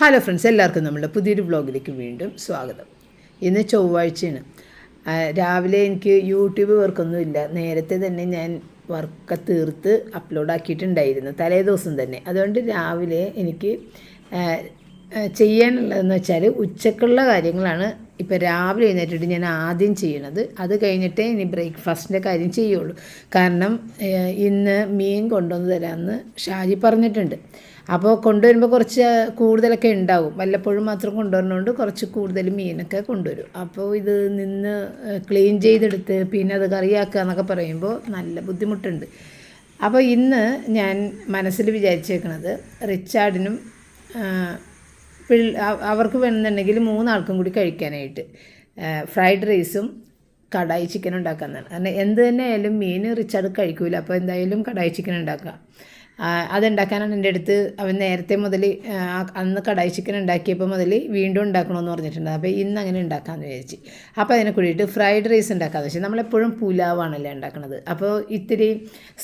Hello friends എല്ലാവർക്കും നമ്മുടെ പുതിയൊരു വ്ളോഗിലേക്ക് വീണ്ടും സ്വാഗതം. ഇന്ന് ചൊവ്വാഴ്ചയാണ്. രാവിലെ എനിക്ക് യൂട്യൂബ് വർക്കൊന്നുമില്ല നേരത്തെ തന്നെ ഞാൻ വർക്ക് തീർത്ത് അപ്ലോഡ് ആക്കിയിട്ടുണ്ടായിരുന്നു തലേ ദിവസം തന്നെ. അതുകൊണ്ട് രാവിലെ എനിക്ക് ചെയ്യാനുള്ളതെന്ന് വെച്ചാൽ ഉച്ചക്കുള്ള കാര്യങ്ങളാണ് ഇപ്പോൾ രാവിലെ എഴുന്നേറ്റിട്ട് ഞാൻ ആദ്യം ചെയ്യണത്. അത് കഴിഞ്ഞിട്ടേ ഇനി ബ്രേക്ക്ഫാസ്റ്റിന്റെ കാര്യം ചെയ്യുള്ളൂ. കാരണം ഇന്ന് മീൻ കൊണ്ടുവന്ന് തരാമെന്ന് ഷാജി പറഞ്ഞിട്ടുണ്ട്. അപ്പോൾ കൊണ്ടുവരുമ്പോൾ കുറച്ച് കൂടുതലൊക്കെ ഉണ്ടാവും. വല്ലപ്പോഴും മാത്രം കൊണ്ടുവരുന്നതുകൊണ്ട് കുറച്ച് കൂടുതൽ മീനൊക്കെ കൊണ്ടുവരും. അപ്പോൾ ഇത് നിന്ന് ക്ലീൻ ചെയ്തെടുത്ത് പിന്നെ അത് കറിയാക്കുക എന്നൊക്കെ പറയുമ്പോൾ നല്ല ബുദ്ധിമുട്ടുണ്ട്. അപ്പോൾ ഇന്ന് ഞാൻ മനസ്സിൽ വിചാരിച്ചേക്കണത് റിച്ചാർഡിനും പിൾ അവർക്ക് വേണമെന്നുണ്ടെങ്കിൽ മൂന്നാൾക്കും കൂടി കഴിക്കാനായിട്ട് ഫ്രൈഡ് റൈസും കടായി ചിക്കൻ ഉണ്ടാക്കാമെന്നാണ് കാരണം എന്ത് തന്നെ ആയാലും മീൻ റിച്ചാർഡ് കഴിക്കൂല. അപ്പോൾ എന്തായാലും കടായി ചിക്കൻ ഉണ്ടാക്കാം. അതുണ്ടാക്കാനാണ് എന്റെ അടുത്ത് അവൻ നേരത്തെ മുതൽ അന്ന് കടായി ചിക്കൻ ഉണ്ടാക്കിയപ്പോൾ മുതൽ വീണ്ടും ഉണ്ടാക്കണമെന്ന് പറഞ്ഞിട്ടുണ്ട്. അപ്പോൾ ഇന്ന് അങ്ങനെ ഉണ്ടാക്കാമെന്ന് വിചാരിച്ചു. അപ്പോൾ അതിനെ കൂടിയിട്ട് ഫ്രൈഡ് റൈസ് ഉണ്ടാക്കാമെന്ന് വെച്ചാൽ നമ്മളെപ്പോഴും പുലാവാണല്ലേ ഉണ്ടാക്കുന്നത്. അപ്പോൾ ഇത്തിരി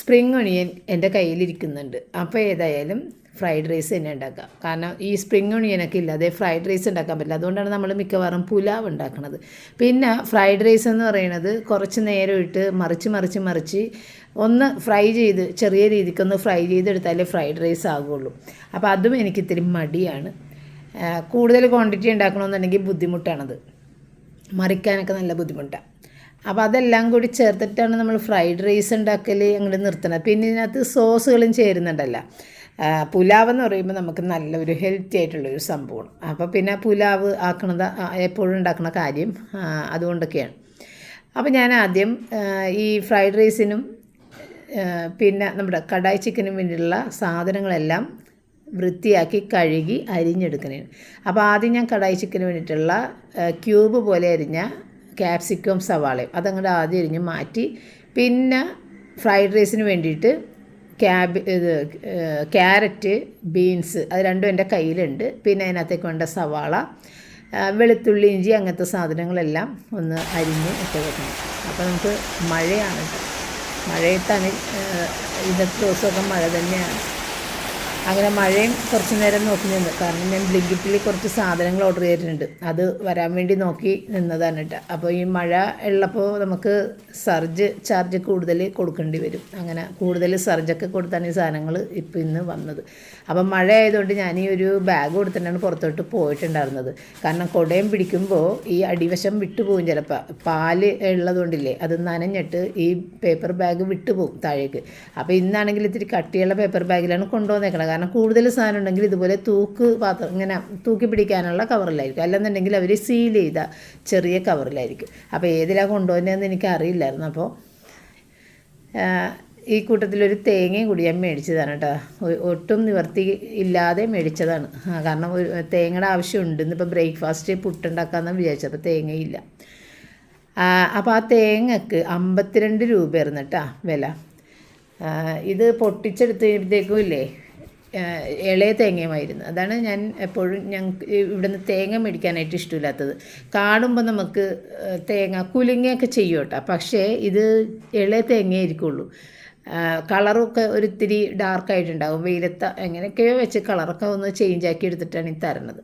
സ്പ്രിങ് ഒണിയൻ എന്റെ കയ്യിലിരിക്കുന്നുണ്ട്. അപ്പോൾ ഏതായാലും ഫ്രൈഡ് റൈസ് തന്നെ ഉണ്ടാക്കാം. കാരണം ഈ സ്പ്രിങ് ഒണിയനൊക്കെ ഇല്ലാതെ ഫ്രൈഡ് റൈസ് ഉണ്ടാക്കാൻ പറ്റില്ല. അതുകൊണ്ടാണ് നമ്മൾ മിക്കവാറും പുലാവ് ഉണ്ടാക്കുന്നത്. പിന്നെ ഫ്രൈഡ് റൈസ് എന്ന് പറയുന്നത് കുറച്ച് നേരം ഇട്ട് മറിച്ച് മറിച്ച് മറിച്ച് ഒന്ന് ഫ്രൈ ചെയ്ത് ചെറിയ രീതിക്കൊന്ന് ഫ്രൈ ചെയ്തെടുത്താലേ ഫ്രൈഡ് റൈസ് ആകുള്ളൂ. അപ്പോൾ അതും എനിക്ക് ഇത്തിരി മടിയാണ് കൂടുതൽ ക്വാണ്ടിറ്റി ഉണ്ടാക്കണമെന്നുണ്ടെങ്കിൽ ബുദ്ധിമുട്ടാണത്. മറിക്കാനൊക്കെ നല്ല ബുദ്ധിമുട്ടാണ് അപ്പോൾ അതെല്ലാം കൂടി ചേർത്തിട്ടാണ് നമ്മൾ ഫ്രൈഡ് റൈസ് ഉണ്ടാക്കൽ അങ്ങോട്ട് നിർത്തുന്നത്. പിന്നെ ഇതിനകത്ത് സോസുകളും ചേരുന്നുണ്ടല്ലോ. പുലാവ് എന്ന് പറയുമ്പോൾ നമുക്ക് നല്ലൊരു ഹെൽത്തി ആയിട്ടുള്ളൊരു സംഭവമാണ്. അപ്പോൾ പിന്നെ പുലാവ് ആക്കണത് എപ്പോഴും ഉണ്ടാക്കുന്ന കാര്യം അതുകൊണ്ടൊക്കെയാണ്. അപ്പോൾ ഞാൻ ആദ്യം ഈ ഫ്രൈഡ് റൈസിനും പിന്നെ നമ്മുടെ കടായി ചിക്കന് വേണ്ടിയുള്ള സാധനങ്ങളെല്ലാം വൃത്തിയാക്കി കഴുകി അരിഞ്ഞെടുക്കുന്നതാണ് അപ്പോൾ ആദ്യം ഞാൻ കടായി ചിക്കന് വേണ്ടിയിട്ടുള്ള ക്യൂബ് പോലെ അരിഞ്ഞ ക്യാപ്സിക്കം സവാളയും അതങ്ങോട്ട് ആദ്യം അരിഞ്ഞ് മാറ്റി പിന്നെ ഫ്രൈഡ് റൈസിന് വേണ്ടിയിട്ട് ക്യാബ് ഇത് ക്യാരറ്റ് ബീൻസ് അത് രണ്ടും എന്റെ കയ്യിലുണ്ട്. പിന്നെ അതിനകത്തേക്ക് വേണ്ട സവാള വെളുത്തുള്ളി ഇഞ്ചി അങ്ങനത്തെ സാധനങ്ങളെല്ലാം ഒന്ന് അരിഞ്ഞ് ഇട്ട് വെക്കണം. അപ്പോൾ നമുക്ക് മഴയാണ്. മഴയത്താണ് ഇന്നത്തെ ദിവസമൊക്കെ മഴ തന്നെയാണ്. അങ്ങനെ മഴയും കുറച്ച് നേരം നോക്കി നിന്ന്. കാരണം ഞാൻ ബ്ലിങ്കിറ്റിൽ കുറച്ച് സാധനങ്ങൾ ഓർഡർ ചെയ്തിട്ടുണ്ട്. അത് വരാൻ വേണ്ടി നോക്കി നിന്നതാണ് കേട്ടോ. അപ്പോൾ ഈ മഴ ഉള്ളപ്പോൾ നമുക്ക് സർജ് ചാർജ് കൂടുതൽ കൊടുക്കേണ്ടി വരും. അങ്ങനെ കൂടുതൽ സർജൊക്കെ കൊടുത്താണ് ഈ സാധനങ്ങൾ ഇപ്പോൾ ഇന്ന് വന്നത്. അപ്പം മഴ ആയതുകൊണ്ട് ഞാൻ ഈ ഒരു ബാഗ് കൊടുത്തിട്ടാണ് പുറത്തോട്ട് പോയിട്ടുണ്ടായിരുന്നത്. കാരണം കുടയും പിടിക്കുമ്പോൾ ഈ അടിവശം വിട്ടുപോകും ചിലപ്പോൾ പാൽ ഉള്ളതുകൊണ്ടില്ലേ അത് നനഞ്ഞിട്ട് ഈ പേപ്പർ ബാഗ് വിട്ടുപോകും താഴേക്ക്. അപ്പോൾ ഇന്നാണെങ്കിൽ ഇത്തിരി കട്ടിയുള്ള പേപ്പർ ബാഗിലാണ് കൊണ്ടുവന്നേക്കണത് കൂടുതൽ സാധനം ഉണ്ടെങ്കിൽ ഇതുപോലെ തൂക്ക് പാത്രം ഇങ്ങനെ തൂക്കി പിടിക്കാനുള്ള കവറിലായിരിക്കും. അല്ലെന്നുണ്ടെങ്കിൽ അവർ സീൽ ചെയ്ത ചെറിയ കവറിലായിരിക്കും. അപ്പോൾ ഏതിലാണ് കൊണ്ടുപോകുന്നതെന്ന് എനിക്ക് അറിയില്ലായിരുന്നു അപ്പോൾ ഈ കൂട്ടത്തിലൊരു തേങ്ങയും കൂടി ഞാൻ മേടിച്ചതാണ് കേട്ടോ. ഒട്ടും നിവർത്തി ഇല്ലാതെ മേടിച്ചതാണ്. കാരണം ഒരു തേങ്ങയുടെ ആവശ്യമുണ്ട് ഇന്നിപ്പോൾ ബ്രേക്ക്ഫാസ്റ്റ് പുട്ടുണ്ടാക്കാമെന്ന് വിചാരിച്ചപ്പോൾ തേങ്ങയില്ല. അപ്പോൾ ആ തേങ്ങക്ക് അമ്പത്തിരണ്ട് രൂപയായിരുന്നു കേട്ടോ വില. ഇത് പൊട്ടിച്ചെടുത്ത് കഴിയുമ്പോഴത്തേക്കും ഇല്ലേ? ഇളയ തേങ്ങയുമായിരുന്നു. അതാണ് ഞാൻ എപ്പോഴും ഞങ്ങൾക്ക് ഇവിടുന്ന് തേങ്ങ മേടിക്കാനായിട്ട് ഇഷ്ടമില്ലാത്തത്. കാണുമ്പോൾ നമുക്ക് തേങ്ങ കുലുങ്ങയൊക്കെ ചെയ്യും പക്ഷേ ഇത് ഇളയ തേങ്ങയായിരിക്കുള്ളൂ കളറൊക്കെ ഒരിത്തിരി ഡാർക്കായിട്ടുണ്ടാകും വെയിലത്ത് എങ്ങനെയൊക്കെയോ വെച്ച് കളറൊക്കെ ഒന്ന് ചേഞ്ച് ആക്കി എടുത്തിട്ടാണ് ഈ തരണത്.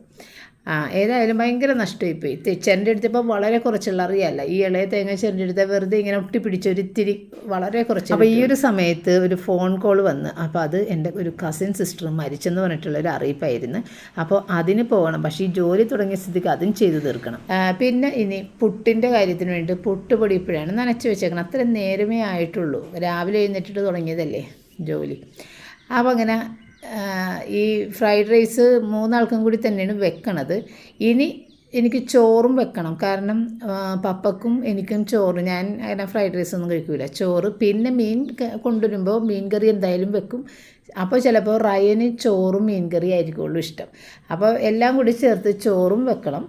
ആ ഏതായാലും ഭയങ്കര നഷ്ടമായിപ്പോയി ചെറിന്റെ എടുത്തപ്പോൾ വളരെ കുറച്ചുള്ള അറിയാമല്ല ഈ ഇളയ തേങ്ങ ചെറിന്റെ അടുത്ത് വെറുതെ ഇങ്ങനെ ഒട്ടിപ്പിടിച്ച് ഒരിത്തിരി വളരെ കുറച്ച് അപ്പോൾ ഈ ഒരു സമയത്ത് ഒരു ഫോൺ കോൾ വന്ന് അപ്പോൾ അത് എന്റെ ഒരു കസിൻ സിസ്റ്റർ മരിച്ചെന്ന് പറഞ്ഞിട്ടുള്ള ഒരു അറിയിപ്പായിരുന്നു. അപ്പോൾ അതിന് പോകണം. പക്ഷേ ഈ ജോലി തുടങ്ങിയ സ്ഥിതിക്ക് അതും ചെയ്തു തീർക്കണം. പിന്നെ ഇനി പുട്ടിന്റെ കാര്യത്തിന് വേണ്ടി പുട്ടുപൊടി ഇപ്പോഴാണ് നനച്ച് വെച്ചേക്കണം. അത്ര നേരമേ ആയിട്ടുള്ളൂ. രാവിലെ എഴുന്നേറ്റിട്ട് തുടങ്ങിയതല്ലേ ജോലി. അപ്പോൾ അങ്ങനെ ഈ ഫ്രൈഡ് റൈസ് മൂന്നാൾക്കും കൂടി തന്നെയാണ് വെക്കണത്. ഇനി എനിക്ക് ചോറും വെക്കണം. കാരണം പപ്പക്കും എനിക്കും ചോറ്. ഞാൻ അങ്ങനെ ഫ്രൈഡ് റൈസ് ഒന്നും കഴിക്കില്ല ചോറ് പിന്നെ മീൻ കൊണ്ടുവരുമ്പോൾ മീൻ കറി എന്തായാലും വെക്കും. അപ്പോൾ ചിലപ്പോൾ റയന് ചോറും മീൻ കറി ആയിരിക്കുള്ളൂ ഇഷ്ടം. അപ്പോൾ എല്ലാം കൂടി ചേർത്ത് ചോറും വെക്കണം.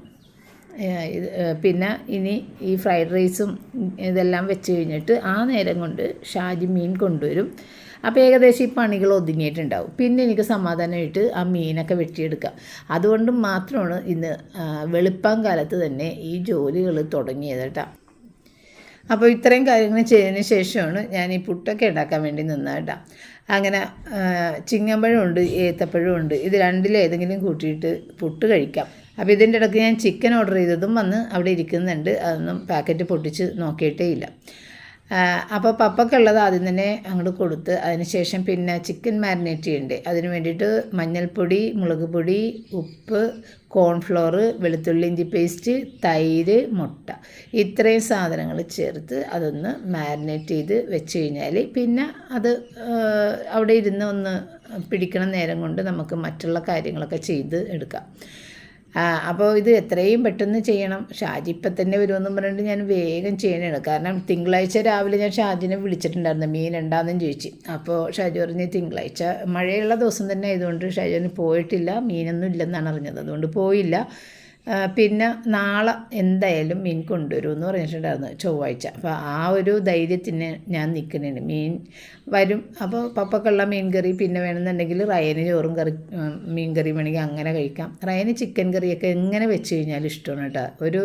പിന്നെ ഇനി ഈ ഫ്രൈഡ് റൈസും ഇതെല്ലാം വെച്ച് കഴിഞ്ഞിട്ട് ആ നേരം കൊണ്ട് ഷാജി മീൻ കൊണ്ടുവരും. അപ്പോൾ ഏകദേശം ഈ പണികൾ ഒതുങ്ങിയിട്ടുണ്ടാവും. പിന്നെ എനിക്ക് സമാധാനമായിട്ട് ആ മീനൊക്കെ വെട്ടിയെടുക്കാം. അതുകൊണ്ട് മാത്രമാണ് ഇന്ന് വെളുപ്പം കാലത്ത് തന്നെ ഈ ജോലികൾ തുടങ്ങിയത് കേട്ടോ. അപ്പോൾ ഇത്രയും കാര്യങ്ങൾ ചെയ്തതിന് ശേഷമാണ് ഞാൻ ഈ പുട്ടൊക്കെ ഉണ്ടാക്കാൻ വേണ്ടി നിന്നത് കേട്ടോ. അങ്ങനെ ചിങ്ങമ്പഴമുണ്ട് ഏത്തപ്പഴമുണ്ട് ഇത് രണ്ടിലേതെങ്കിലും കൂട്ടിയിട്ട് പുട്ട് കഴിക്കാം. അപ്പോൾ ഇതിന്റെ ഇടയ്ക്ക് ഞാൻ ചിക്കൻ ഓർഡർ ചെയ്തതും വന്ന് അവിടെ ഇരിക്കുന്നുണ്ട്. അതൊന്നും പാക്കറ്റ് പൊട്ടിച്ച് നോക്കിയിട്ടേ ഇല്ല. അപ്പോൾ പപ്പക്കുള്ളത് ആദ്യം തന്നെ അങ്ങോട്ട് കൊടുത്ത് അതിനുശേഷം പിന്നെ ചിക്കൻ മാരിനേറ്റ് ചെയ്യണ്ടേ? അതിന് വേണ്ടിയിട്ട് മഞ്ഞൾപ്പൊടി മുളക് പൊടി ഉപ്പ് കോൺഫ്ലോർ വെളുത്തുള്ളി ഇഞ്ചി പേസ്റ്റ് തൈര് മുട്ട. ഇത്രയും സാധനങ്ങൾ ചേർത്ത് അതൊന്ന് മാരിനേറ്റ് ചെയ്ത് വെച്ച് കഴിഞ്ഞാൽ പിന്നെ അത് അവിടെ ഇരുന്ന് ഒന്ന് പിടിക്കണ നേരം കൊണ്ട് നമുക്ക് മറ്റുള്ള കാര്യങ്ങളൊക്കെ ചെയ്ത് എടുക്കാം. അപ്പോൾ ഇത് എത്രയും പെട്ടെന്ന് ചെയ്യണം. ഷാജി ഇപ്പം തന്നെ വരുമെന്നും പറഞ്ഞിട്ട് ഞാൻ വേഗം ചെയ്യണതാണ് കാരണം തിങ്കളാഴ്ച രാവിലെ ഞാൻ ഷാജിനെ വിളിച്ചിട്ടുണ്ടായിരുന്നു മീൻ ഉണ്ടാകുന്നു ചോദിച്ചു. അപ്പോൾ ഷാജി പറഞ്ഞ് തിങ്കളാഴ്ച മഴയുള്ള ദിവസം തന്നെ ആയതുകൊണ്ട് ഷാജി പോയിട്ടില്ല മീനൊന്നും ഇല്ലെന്നാണ് അറിഞ്ഞത്. അതുകൊണ്ട് പോയില്ല. പിന്നെ നാളെ എന്തായാലും മീൻ കൊണ്ടുവരും എന്ന് പറഞ്ഞിട്ടുണ്ടായിരുന്നു ചൊവ്വാഴ്ച. അപ്പോൾ ആ ഒരു ധൈര്യത്തിന് ഞാൻ നിൽക്കുന്നുണ്ട്. മീൻ വരും. അപ്പോൾ പപ്പക്കുള്ള മീൻ കറി പിന്നെ വേണമെന്നുണ്ടെങ്കിൽ റയന് ചോറും കറി മീൻ കറി വേണമെങ്കിൽ അങ്ങനെ കഴിക്കാം. റയന് ചിക്കൻ കറിയൊക്കെ എങ്ങനെ വെച്ച് കഴിഞ്ഞാലും ഇഷ്ടമാണ് കേട്ടോ. ഒരു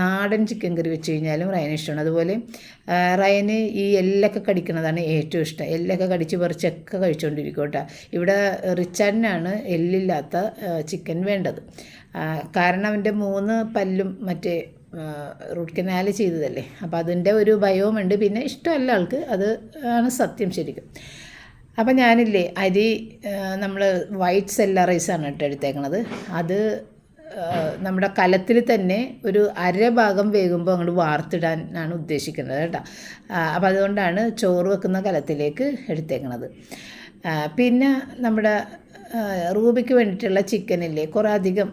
നാടൻ ചിക്കൻ കറി വെച്ച് കഴിഞ്ഞാലും റയന് ഇഷ്ടമാണ്. അതുപോലെ റയന് ഈ എല്ലൊക്കെ കടിക്കുന്നതാണ് ഏറ്റവും ഇഷ്ടം. എല്ലൊക്കെ കടിച്ച് പറിച്ചൊക്കെ കഴിച്ചുകൊണ്ടിരിക്കും കേട്ടോ. ഇവിടെ റിച്ചാനാണ് എല്ലില്ലാത്ത ചിക്കൻ വേണ്ടത്. കാരണം അവന്റെ മൂന്ന് പല്ലും മറ്റേ റൂട്ട് കനാൽ ചെയ്തതല്ലേ. അപ്പോൾ അതിന്റെ ഒരു ഭയവുമുണ്ട് പിന്നെ ഇഷ്ടമല്ല ആൾക്ക്. അത് ആണ് സത്യം ശരിക്കും. അപ്പം ഞാനില്ലേ അരി നമ്മൾ വൈറ്റ് സെല്ല റൈസാണ് കേട്ടോ എടുത്തേക്കണത്. അത് നമ്മുടെ കലത്തിൽ തന്നെ ഒരു അര ഭാഗം വേകുമ്പോൾ അങ്ങോട്ട് വാർത്തിടാനാണ് ഉദ്ദേശിക്കുന്നത് കേട്ടോ. അപ്പോൾ അതുകൊണ്ടാണ് ചോറ് വെക്കുന്ന കലത്തിലേക്ക് എടുത്തേക്കണത്. പിന്നെ നമ്മുടെ റൂബിക്ക് വേണ്ടിയിട്ടുള്ള ചിക്കനില്ലേ കുറേ അധികം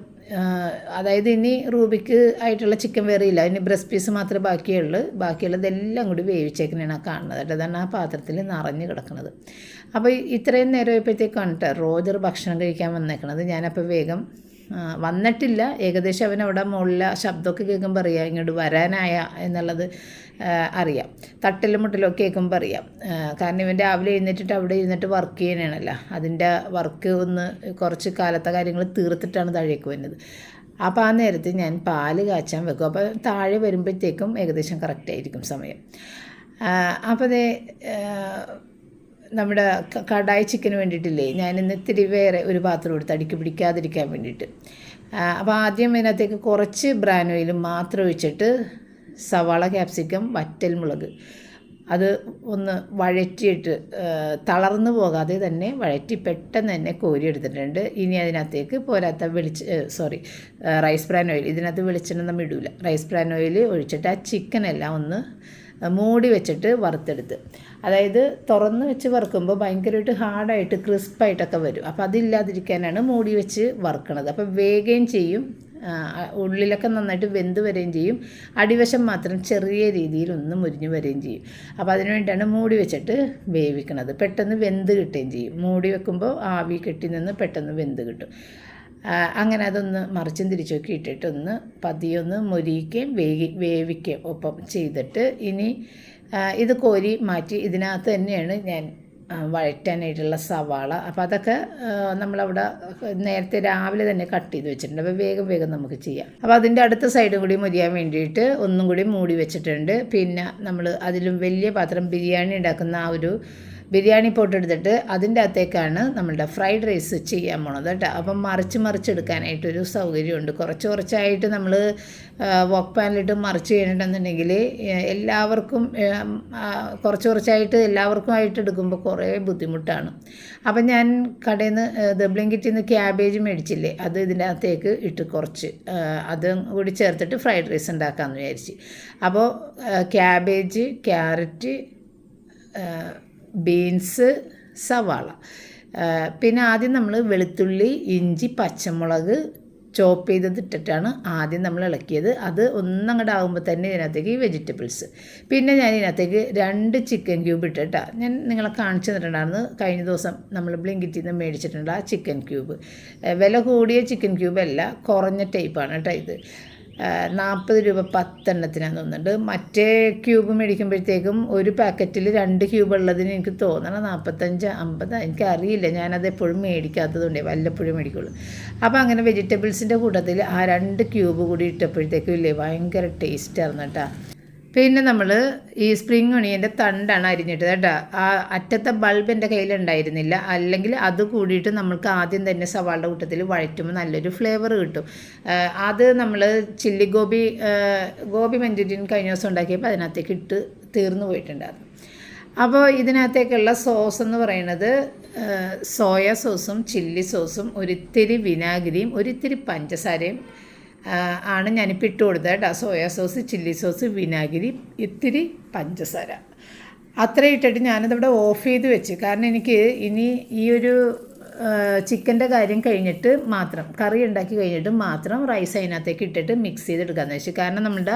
അതായത് ഇനി റൂബിക്ക് ആയിട്ടുള്ള ചിക്കൻ വേറെ ഇല്ല ഇനി ബ്രസ്റ്റ് പീസ് മാത്രമേ ബാക്കിയുള്ളൂ. ബാക്കിയുള്ളതെല്ലാം കൂടി വേവിച്ചേക്കണേണ് കാണുന്നത് കേട്ടോ. തന്നെ ആ പാത്രത്തിൽ നിറഞ്ഞു കിടക്കുന്നത്. അപ്പോൾ ഇത്രയും നേരം ആയപ്പോഴത്തേക്കാണ് കേട്ടോ റോജർ ഭക്ഷണം കഴിക്കാൻ വന്നേക്കണത്. ഞാനപ്പോൾ വേഗം വന്നിട്ടില്ല. ഏകദേശം അവൻ അവിടെ മുകളിൽ ആ ശബ്ദമൊക്കെ കേൾക്കുമ്പോൾ അറിയാം ഇങ്ങോട്ട് വരാനായ എന്നുള്ളത്. അറിയാം. തട്ടലും മുട്ടലും കേൾക്കുമ്പോൾ അറിയാം. കാരണം ഇവന്റെ രാവിലെ എഴുന്നേറ്റിട്ട് അവിടെ ഇരുന്നിട്ട് വർക്ക് ചെയ്യണേണല്ലോ. അതിന്റെ വർക്ക് ഒന്ന് കുറച്ച് കാലത്തെ കാര്യങ്ങൾ തീർത്തിട്ടാണ് താഴേക്ക് വരുന്നത്. അപ്പോൾ ആ നേരത്ത് ഞാൻ പാൽ കാച്ചാൻ വെക്കും. അപ്പോൾ താഴെ വരുമ്പോഴത്തേക്കും ഏകദേശം കറക്റ്റ് ആയിരിക്കും സമയം. അപ്പോൾ അതേ നമ്മുടെ കടായ കടായി ചിക്കന് വേണ്ടിയിട്ടില്ലേ ഞാൻ ഇന്ന് ഇത്തിരി വേറെ ഒരു പാത്രം എടുത്ത് അടിക്ക് പിടിക്കാതിരിക്കാൻ വേണ്ടിയിട്ട് അപ്പോൾ ആദ്യം ഇതിനകത്തേക്ക് കുറച്ച് ബ്രാൻ ഓയിൽ മാത്രം ഒഴിച്ചിട്ട് സവാള ക്യാപ്സിക്കം വറ്റൽ മുളക്. അത് ഒന്ന് വഴറ്റിയിട്ട് തളർന്നു പോകാതെ തന്നെ വഴറ്റി പെട്ടെന്ന് തന്നെ കോരി എടുത്തിട്ടുണ്ട്. ഇനി അതിനകത്തേക്ക് പോരാത്ത വെളിച്ച സോറി റൈസ് ബ്രാൻ ഓയിൽ ഇതിനകത്ത് വെളിച്ചെണ്ണ നമ്മൾ ഇടൂല. റൈസ് ബ്രാൻ ഓയിൽ ഒഴിച്ചിട്ട് ആ ചിക്കനെല്ലാം ഒന്ന് മൂടി വെച്ചിട്ട് വറുത്തെടുത്ത്. അതായത് തുറന്ന് വെച്ച് വറുക്കുമ്പോൾ ഭയങ്കരമായിട്ട് ഹാർഡായിട്ട് ക്രിസ്പായിട്ടൊക്കെ വരും. അപ്പോൾ അതില്ലാതിരിക്കാനാണ് മൂടി വെച്ച് വറുക്കണത്. അപ്പോൾ വേഗം ചെയ്യും. ഉള്ളിലൊക്കെ നന്നായിട്ട് വെന്ത് വരികയും ചെയ്യും. അടിവശം മാത്രം ചെറിയ രീതിയിൽ ഒന്ന് മുരിഞ്ഞ് വരികയും ചെയ്യും. അപ്പോൾ അതിന് മൂടി വെച്ചിട്ട് വേവിക്കണത്. പെട്ടെന്ന് വെന്ത് കിട്ടുകയും ചെയ്യും. മൂടി വെക്കുമ്പോൾ ആവി കെട്ടി നിന്ന് പെട്ടെന്ന് വെന്ത് കിട്ടും. അങ്ങനെ അതൊന്ന് മറിച്ചും തിരിച്ചൊക്കെ ഇട്ടിട്ട് ഒന്ന് പതിയൊന്ന് മുരിക്കുകയും വേവി വേവിക്കുകയും ഒപ്പം ചെയ്തിട്ട് ഇനി ഇത് കോരി മാറ്റി ഇതിനകത്ത് തന്നെയാണ് ഞാൻ വഴറ്റാനായിട്ടുള്ള സവാള. അപ്പോൾ അതൊക്കെ നമ്മളവിടെ നേരത്തെ രാവിലെ തന്നെ കട്ട് ചെയ്ത് വെച്ചിട്ടുണ്ട്. അപ്പോൾ വേഗം വേഗം നമുക്ക് ചെയ്യാം. അപ്പോൾ അതിന്റെ അടുത്ത സൈഡും കൂടി മുരിയാൻ വേണ്ടിയിട്ട് ഒന്നും കൂടി മൂടി വെച്ചിട്ടുണ്ട്. പിന്നെ നമ്മൾ അതിലും വലിയ പാത്രം ബിരിയാണി ഉണ്ടാക്കുന്ന ആ ഒരു ബിരിയാണി പോട്ട് എടുത്തിട്ട് അതിന്റെ അകത്തേക്കാണ് നമ്മളുടെ ഫ്രൈഡ് റൈസ് ചെയ്യാൻ പോണത് കേട്ടോ. അപ്പം മറിച്ച് മറിച്ചെടുക്കാനായിട്ടൊരു സൗകര്യമുണ്ട്. കുറച്ച് കുറച്ചായിട്ട് നമ്മൾ വോക്ക് പാനിലിട്ട് മറിച്ച് കഴിഞ്ഞിട്ടുണ്ടെന്നുണ്ടെങ്കിൽ എല്ലാവർക്കും കുറച്ച് കുറച്ചായിട്ട് എല്ലാവർക്കും ആയിട്ട് എടുക്കുമ്പോൾ കുറേ ബുദ്ധിമുട്ടാണ്. അപ്പം ഞാൻ കടയിൽ നിന്ന് ദബ്ലിങ്കിറ്റിൽ നിന്ന് ക്യാബേജ് മേടിച്ചില്ലേ അത് ഇതിന്റെ അകത്തേക്ക് ഇട്ട് കുറച്ച് അതും കൂടി ചേർത്തിട്ട് ഫ്രൈഡ് റൈസ് ഉണ്ടാക്കാമെന്ന് വിചാരിച്ച്. അപ്പോൾ ക്യാബേജ് ക്യാരറ്റ് ബീൻസ് സവാള. പിന്നെ ആദ്യം നമ്മൾ വെളുത്തുള്ളി ഇഞ്ചി പച്ചമുളക് ചോപ്പ് ചെയ്തത് ഇട്ടിട്ടാണ് ആദ്യം നമ്മൾ ഇളക്കിയത്. അത് ഒന്നങ്ങോട്ട് ആകുമ്പോൾ തന്നെ ഇതിനകത്തേക്ക് വെജിറ്റബിൾസ്. പിന്നെ ഞാൻ ഇതിനകത്തേക്ക് രണ്ട് ചിക്കൻ ക്യൂബ് ഇട്ടിട്ടാ. ഞാൻ നിങ്ങളെ കാണിച്ചു തന്നിട്ടുണ്ടായിരുന്നു. കഴിഞ്ഞ ദിവസം നമ്മൾ ബ്ലിങ്കിറ്റിൽ നിന്ന് മേടിച്ചിട്ടുണ്ട് ആ ചിക്കൻ ക്യൂബ്. വില കൂടിയ ചിക്കൻ ക്യൂബ് അല്ല കുറഞ്ഞ ടൈപ്പാണ് കേട്ടോ ഇത്. നാൽപ്പത് രൂപ പത്തെണ്ണത്തിനാണ് തോന്നുന്നുണ്ട്. മറ്റേ ക്യൂബ് മേടിക്കുമ്പോഴത്തേക്കും ഒരു പാക്കറ്റിൽ രണ്ട് ക്യൂബ് ഉള്ളതിന് എനിക്ക് തോന്നണം നാൽപ്പത്തഞ്ച് അമ്പത് എനിക്കറിയില്ല. ഞാനത് എപ്പോഴും മേടിക്കാത്തതുകൊണ്ടേ വല്ലപ്പോഴും മേടിക്കുള്ളൂ. അപ്പോൾ അങ്ങനെ വെജിറ്റബിൾസിന്റെ കൂട്ടത്തിൽ ആ രണ്ട് ക്യൂബ് കൂടി ഇട്ടപ്പോഴത്തേക്കും ഇല്ലേ ഭയങ്കര ടേസ്റ്റായിരുന്നു കേട്ടോ. പിന്നെ നമ്മൾ ഈ സ്പ്രിംഗ് ഒണിയന്റെ തണ്ടാണ് അരിഞ്ഞിട്ടത് കേട്ടോ. ആ അറ്റത്തെ ബൾബ് എന്റെ കയ്യിലുണ്ടായിരുന്നില്ല. അല്ലെങ്കിൽ അത് കൂടിയിട്ട് നമ്മൾക്ക് ആദ്യം തന്നെ സവാളുടെ കൂട്ടത്തിൽ വഴറ്റുമ്പോൾ നല്ലൊരു ഫ്ലേവർ കിട്ടും. അത് നമ്മൾ ചില്ലി ഗോബി ഗോബി മഞ്ചൂരിയൻ കഴിഞ്ഞ ദിവസം ഉണ്ടാക്കിയപ്പോൾ അതിനകത്തേക്ക് ഇട്ട് തീർന്നു പോയിട്ടുണ്ടായിരുന്നു. അപ്പോൾ ഇതിനകത്തേക്കുള്ള സോസ് എന്ന് പറയുന്നത് സോയാ സോസും ചില്ലി സോസും ഒരിത്തിരി വിനാഗിരിയും ഒരിത്തിരി പഞ്ചസാരയും ആണ് ഞാനിപ്പോൾ ഇട്ട് കൊടുത്തത് കേട്ടോ. സോയ സോസ് ചില്ലി സോസ് വിനാഗിരി ഇത്തിരി പഞ്ചസാര. അത്ര ഇട്ടിട്ട് ഞാനതവിടെ ഓഫ് ചെയ്ത് വെച്ച്. കാരണം എനിക്ക് ഇനി ഈ ഒരു ചിക്കന്റെ കാര്യം കഴിഞ്ഞിട്ട് മാത്രം കറി ഉണ്ടാക്കി കഴിഞ്ഞിട്ട് മാത്രം റൈസ് അതിനകത്തേക്ക് ഇട്ടിട്ട് മിക്സ് ചെയ്തെടുക്കാമെന്ന് വെച്ചു. കാരണം നമ്മുടെ